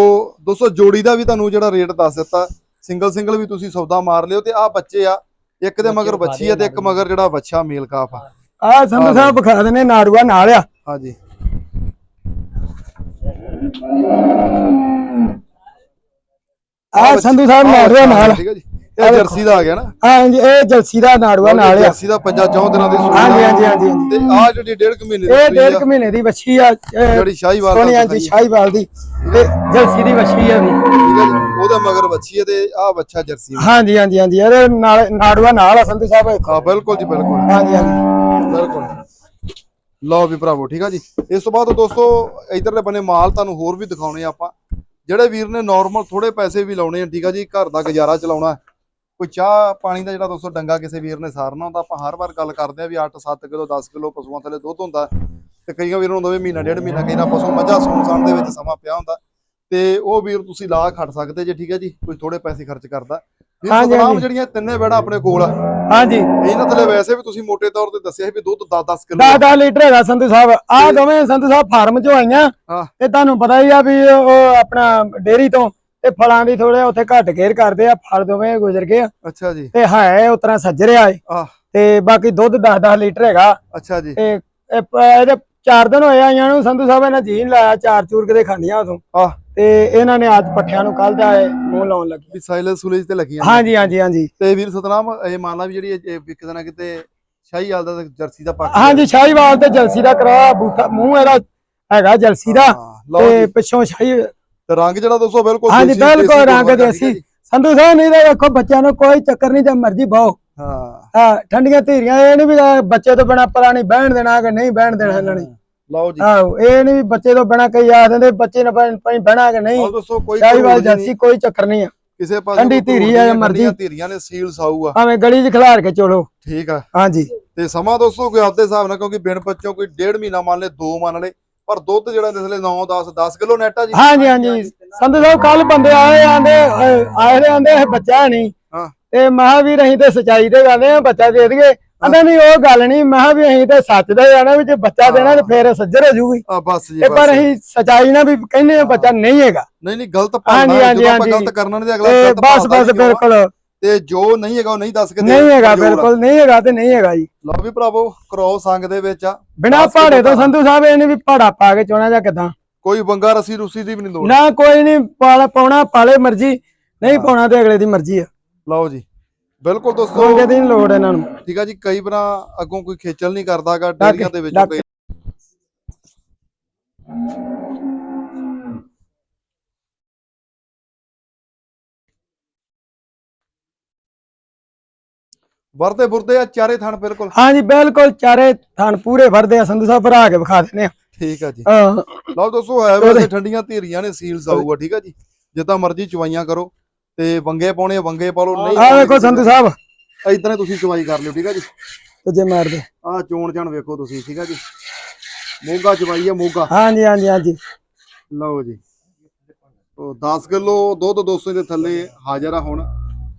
ਦੋਸਤੋ ਜੋੜੀ ਦਾ ਵੀ ਤੁਹਾਨੂੰ ਜਿਹੜਾ ਰੇਟ ਦੱਸ ਦਿੱਤਾ ਸਿੰਗਲ ਸਿੰਗਲ ਵੀ ਤੁਸੀਂ ਸੌਦਾ ਮਾਰ ਲਿਓ ਤੇ ਆ ਬੱਚੇ ਆ ਇੱਕ ਦੇ ਮਗਰ ਬੱਚੀ ਆ ਤੇ ਇੱਕ ਮਗਰ ਜਿਹੜਾ ਬੱਚਾ ਮੇਲ ਕਾਫ ਆ। ਆ ਸੰਧੂ ਸਾਹਿਬ ਵਿਖਾ ਦਨੇ ਨਾੜੂਆ ਨਾਲ ਆ। ਹਾਂਜੀ। ਆ ਸੰਧੂ ਸਾਹਿਬ ਨਾੜੂਆ ਨਾਲ। ਠੀਕ ਆ ਜੀ। ਇਹ ਜਰਸੀ ਦਾ ਆ ਗਿਆ ਨਾ? ਹਾਂਜੀ ਇਹ ਜਲਸੀ ਦਾ ਨਾੜੂਆ ਨਾਲ ਆ। ਜਰਸੀ ਦਾ ਪੰਜਾ ਚੌਂ ਦਿਨਾਂ ਦੀ ਸੂਈ ਹਾਂਜੀ। ਹਾਂਜੀ ਹਾਂਜੀ। ਤੇ ਆ ਜਿਹੜੀ ਡੇਢ ਕੁ ਮਹੀਨੇ ਦੀ ਇਹ ਡੇਢ ਕੁ ਮਹੀਨੇ ਦੀ ਬੱਚੀ ਆ ਜਿਹੜੀ ਸ਼ਾਹੀਵਾਲ ਦਾ ਹਾਂਜੀ ਸ਼ਾਹੀਵਾਲ ਦੀ। ਤੇ ਜਲਸੀ ਦੀ ਬੱਚੀ ਆ ਵੀ ਉਹਦੇ ਮਗਰ ਬੱਚੀ ਹੈ ਤੇ ਆ ਬੱਚਾ ਜਰਸੀ। ਹਾਂਜੀ ਹਾਂਜੀ ਹਾਂਜੀ ਇਹਦੇ ਨਾਲ ਨਾੜੂਆ ਨਾਲ ਆ ਸੰਧੂ ਸਾਹਿਬ। ਹਾਂ ਬਿਲਕੁਲ ਜੀ ਬਿਲਕੁਲ। ਹਾਂਜੀ ਹਾਂਜੀ। ਬਿਲਕੁਲ। ਲਓ ਵੀ ਭਰਾਵੋ ਠੀਕ ਆ ਜੀ। ਇਸ ਤੋਂ ਬਾਅਦ ਦੋਸਤੋ ਇਧਰਲੇ ਬੰਨੇ ਮਾਲ ਤੁਹਾਨੂੰ ਹੋਰ ਵੀ ਦਿਖਾਉਣੇ ਆਪਾਂ। ਜਿਹੜੇ ਵੀਰ ਨੇ ਨਾਰਮਲ ਥੋੜੇ ਪੈਸੇ ਵੀ ਲਾਉਣੇ ਆ ਠੀਕ ਆ ਜੀ ਘਰ ਦਾ ਗੁਜ਼ਾਰਾ ਚਲਾਉਣਾ। ਕੋਈ ਚਾਹ ਪਾਣੀ ਦਾ ਜਿਹੜਾ ਦੋਸਤੋ ਡੰਗਾ ਕਿਸੇ ਵੀਰ ਨੇ ਸਾਰਨਾ ਹੁੰਦਾ ਆਪਾਂ ਹਰ ਵਾਰ ਗੱਲ ਕਰਦੇ ਆ ਵੀ 8-7 ਕਿਲੋ 10 ਕਿਲੋ ਪਸ਼ੂਆਂ ਥੱਲੇ ਦੁੱਧ ਹੁੰਦਾ ਤੇ ਕਈਆਂ ਵੀਰਾਂ ਨੂੰ ਦੋਵੇਂ ਮਹੀਨਾ ਡੇਢ ਮਹੀਨਾ ਕਈ ਨਾ ਪਸ਼ੂ ਮੱਝਾਂ ਸੂਣ ਦੇ ਵਿੱਚ ਸਮਾਂ ਪਿਆ ਹੁੰਦਾ ਤੇ ਉਹ ਵੀਰ ਤੁਸੀਂ ਲਾ ਖੜ ਸਕਦੇ ਜੇ ਠੀਕ ਹੈ ਜੀ ਕੋਈ ਥੋੜੇ ਪੈਸੇ ਖਰਚ ਕਰਦਾ। ਹਾਂਜੀ, ਹਾਂਜੀ। ਜਿਹੜੀਆਂ ਤਿੰਨੇ ਬੈੜਾ ਆਪਣੇ ਕੋਲ ਆ। ਹਾਂਜੀ। ਇਹਨਾਂ ਥੱਲੇ ਵੈਸੇ ਵੀ ਤੁਸੀਂ ਮੋٹے ਤੌਰ ਤੇ ਦੱਸਿਆ ਸੀ ਵੀ ਦੁੱਧ 10-10 ਕਿਲੋ। 10 10 ਲੀਟਰ ਹੈਗਾ ਸੰਧੂ ਸਾਹਿਬ। ਆ ਦੋਵੇਂ ਸੰਧੂ ਸਾਹਿਬ ਫਾਰਮ ਚੋਂ ਆਈਆਂ। ਹਾਂ। ਤੇ ਤੁਹਾਨੂੰ ਪਤਾ ਹੀ ਆ ਵੀ ਉਹ ਆਪਣਾ ਡੇਰੀ ਤੋਂ ਤੇ ਫਲਾਂ ਦੀ ਥੋੜੇ ਉੱਥੇ ਘੱਟ ਘੇਰ ਕਰਦੇ ਆ ਫਲ ਦੋਵੇਂ ਗੁਜ਼ਰ ਗਏ ਆ। ਅੱਛਾ ਜੀ। ਤੇ ਹੈ ਉਤਰਾ ਸੱਜਰਿਆ ਏ। ਆਹ। ਤੇ ਬਾਕੀ ਦੁੱਧ 10 10 ਲੀਟਰ ਹੈਗਾ। ਅੱਛਾ ਜੀ। ਤੇ ਇਹ ਪ- ਇਹਦੇ ਚਾਰ ਦਿਨ ਹੋਏ ਆਈਆਂ ਨੂੰ। ਸੰਧੂ ਸਾਹਿਬ ਇਹਨਾਂ ਜੀਨ ਲਾਇਆ ਚਾਰ ਚੂਰ ਕਿਤੇ ਖਾਂਦੀਆਂ ਉਦੋਂ ਆਹ। ਤੇ ਇਹਨਾਂ ਨੇ ਅੱਜ ਪੱਠਿਆਂ ਨੂੰ ਕੱਲ ਦਾ ਇਹ ਮੂੰਹ ਲਾਉਣ ਲੱਗੀ। ਵੀ ਸਾਇਲੈਂਸ ਸੁਲੇਜ ਤੇ ਲੱਗੀਆਂ ਹਾਂਜੀ ਹਾਂਜੀ ਹਾਂਜੀ। ਤੇ ਵੀਰ ਸਤਨਾਮ ਇਹ ਮੰਨ ਲਾ ਵੀ ਜਿਹੜੀ ਇਹ- ਇਹ ਵੀ ਕਿਤੇ ਨਾ ਕਿਤੇ ਦਾ ਤੇ ਜਰਸੀ ਦਾ ਪੱਕ ਹਾਂਜੀ ਸ਼ਾਹੀਵਾਲ ਤੇ ਜਲਸੀ ਦਾ ਕਰਾ ਬੂਥਾ ਮੂੰਹ ਇਹਦਾ ਹੈਗਾ ਜਲਸੀ ਦਾ। ਹਾਂ, ਲਓ ਤੇ ਜੀ। ਪਿੱਛੋਂ ਸ਼ਾਹੀ ਰੰਗ ਜਿਹੜਾ ਦੋਸਤੋ ਬਿਲਕੁਲ ਹਾਂਜੀ, ਬਿਲਕੁਲ ਰੰਗ ਦੇਸੀ। ਸੰਧੂ ਸਾਹਿਬ ਨਹੀਂ ਤਾਂ ਵੇਖੋ ਬੱਚਿਆਂ ਨੂੰ ਕੋਈ ਚੱਕਰ ਨਹੀਂ ਜੇ ਮਰਜ਼ੀ ਬਹੁ ਹਾਂ। ਹਾਂ ਠੰਡੀਆਂ ਧੀਰੀਆਂ ਇਹ ਨਹੀਂ ਵੀ ਬੱਚੇ ਤੋਂ ਬਿਨਾ ਪਤਾ ਨਹੀਂ ਬਹਿਣ ਦੇਣਾ ਕਿ ਨਹੀਂ ਬਹਿਣ ਦੇਣਾ ਇਹਨਾਂ ਨੇ। ਲਓ ਜੀ। ਆਹੋ ਇਹ ਨਹੀਂ ਵੀ ਬੱਚੇ ਤੋਂ ਬਿਨਾ ਕਈ ਆ ਦਿੰਦੇ ਬੱਚੇ ਨੇ ਪਈ ਬਹਿਣਾ ਕਿ ਨਹੀਂ। ਦੋਸਤੋ ਕੋਈ ਸ਼ਾਹੀਵਾਲ ਘਰੋਲ ਜੀ ਜਲਸੀ ਕੋਈ ਚੱਕਰ ਨਹੀਂ ਆ। ਕਿਸੇ ਪਾਸੇ ਠੰਡੀ ਧੀਰੀ ਆ ਮਰਜ਼ੀ। ਧੀਰੀਆਂ ਨੇ ਸੀਲ ਸਾਊ ਆ। ਭਾਵੇਂ ਗਲੀ 'ਚ ਖਿਲਾਰ ਕੇ ਚੋਲੋ। ਠੀਕ ਆ। ਹਾਂਜੀ। ਤੇ ਸਮਾਂ ਦੋਸਤੋ ਕੋਈ ਆਪਦੇ ਹਿਸਾਬ ਨਾਲ ਕਿਉਂਕਿ ਬਿਨ ਬੱਚੋਂ ਕੋਈ ਡੇਢ ਮਹੀਨਾ ਮੰਨ ਲੈ ਦੋ ਮੰਨ ਲੈ ਪਰ ਦੁੱਧ ਜਿਹੜਾ ਨਿਸਲੇ 9 10 10 ਕਿਲੋ ਨੈਟ ਆ ਜੀ। ਹਾਂਜੀ ਹਾਂਜੀ। ਸੰਧੂ ਸਾਹਿਬ ਕੱਲ ਬੰਦੇ ਆਏ ਆਂਦੇ ਆਏ ਦੇ ਆਂਦੇ ਇਹ ਬੱਚਾ ਨਹੀਂ। ਹਾਂ। ਤੇ ਮਹਾਵੀਰ ਅਸੀਂ ਤੇ ਸਚਾਈ ਦੇ ਜਾਂਦੇ ਆ ਬੱਚਾ ਦੇ ਦਈਏ। ਕਹਿੰਦੇ ਨਹੀਂ ਉਹ ਗੱਲ ਨਹੀਂ ਮੈਂ ਵੀ ਅਸੀਂ ਤੇ ਸੱਚ ਦੇ ਜਾਣਾ ਵੀ ਜੇ ਬੱਚਾ ਦੇਣਾ ਤੇ ਫੇਰ ਸੱਜਰ ਹੋ ਜੂਗੀ ਆ ਬਸ ਜੀ ਪਰ ਅਸੀਂ ਸਚਾਈ ਨਾਲ ਵੀ ਕਹਿੰਦੇ ਆ ਬੱਚਾ ਨਹੀਂ ਹੈਗਾ। ਨਹੀਂ ਨਹੀਂ ਗਲਤ ਹਾਂਜੀ, ਜਦੋਂ ਆਪਾਂ। ਗਲਤ ਕਰਨਾ ਨਹੀਂ ਤੇ ਅਗਲਾ ਗਲਤ ਬਸ ਬਸ। ਬਿਲਕੁਲ। ਤੇ ਜੋ ਨਹੀਂ ਹੈਗਾ ਉਹ ਨਹੀਂ ਦੱਸ ਕੇ ਦੇ ਨਹੀਂ ਹੈਗਾ। ਬਿਲਕੁਲ ਨਹੀਂ ਹੈਗਾ ਤੇ ਨਹੀਂ ਹੈਗਾ ਜੀ ਲਓ ਵੀ ਭਰਾਵੋ ਕ੍ਰੋਸ ਸੰਗ ਦੇ ਵਿੱਚ ਆ ਬਿਨਾ ਪਹਾੜੇ ਤੋਂ। ਸੰਧੂ ਸਾਹਿਬ ਇਹਨੇ ਵੀ ਪਹਾੜਾ ਪਾ ਕੇ ਚੋਣਾ ਜਾਂ ਕਿਦਾਂ ਕੋਈ ਬੰਗਾ ਰਸੀ ਰੁਸੀ ਦੀ ਵੀ ਨਹੀਂ ਲੋੜ ਨਾ ਕੋਈ ਨਹੀਂ ਪਾਲਾ ਪਾਉਣਾ ਪਾਲੇ ਮਰਜ਼ੀ ਨਹੀਂ। ਪਾਉਣਾ ਤੇ ਅਗਲੇ ਦੀ ਮਰਜ਼ੀ ਆ ਲਓ ਜੀ ਬਿਲਕੁਲ ਦੋਸਤੋ ਕੋਈ ਦੀ ਲੋੜ ਇਹਨਾਂ ਨੂੰ ਠੀਕ ਆ ਜੀ ਕਈ ਵਾਰਾਂ ਅੱਗੋਂ ਕੋਈ ਖੇਚਲ ਨਹੀਂ ਕਰਦਾਗਾ ਡੇਰੀਆਂ ਦੇ ਵਿੱਚੋਂ। ਕਈ ਵਰਦੇ ਬੁਰਦੇ ਆ ਚਾਰੇ ਥਣ ਬਿਲਕੁਲ। ਹਾਂਜੀ ਬਿਲਕੁਲ ਚਾਰੇ ਥਣ ਪੂਰੇ ਭਰਦੇ ਆ ਸੰਧੂ ਸਾਹਿਬ ਭਰਾ ਕੇ ਵਿਖਾ ਦਿੰਦੇ ਆ। ਠੀਕ ਆ ਜੀ। ਲਓ ਦੋਸਤੋ ਹੈ ਵੈਸੇ ਠੰਡੀਆਂ ਧੀਰੀਆਂ ਨੇ ਸੀਲਸ ਆਊਗਾ ਠੀਕ ਆ ਜੀ। ਜਿੱਦਾਂ ਮਰਜ਼ੀ ਚਵਾਈਆਂ ਕਰੋ ਤੇ ਵੰਗੇ ਪਾਉਣੇ ਆ, ਵੰਗੇ ਪਾ ਲਓ ਨਹੀਂ ਆਹ ਵੇਖੋ ਸੰਧੂ ਸਾਹਿਬ। ਇਦਾਂ ਤੁਸੀਂ ਚਵਾਈ ਕਰ ਲਿਓ ਠੀਕ ਆ ਜੀ। ਤੁਝੇ ਮਾਰਦੇ। ਆਹ ਚੋਣ ਜਾਣ ਵੇਖੋ ਤੁਸੀਂ ਠੀਕ ਆ ਜੀ। ਮੋਗਾ ਚਵਾਈ ਆ ਮੋਗਾ। ਹਾਂਜੀ ਹਾਂਜੀ ਹਾਂਜੀ। ਲਓ ਜੀ। ਉਹ 10 ਕਿਲੋ ਦੁੱਧ 200 ਦੇ ਥੱਲੇ ਹਾਜ਼ਰ ਆ ਹੁਣ।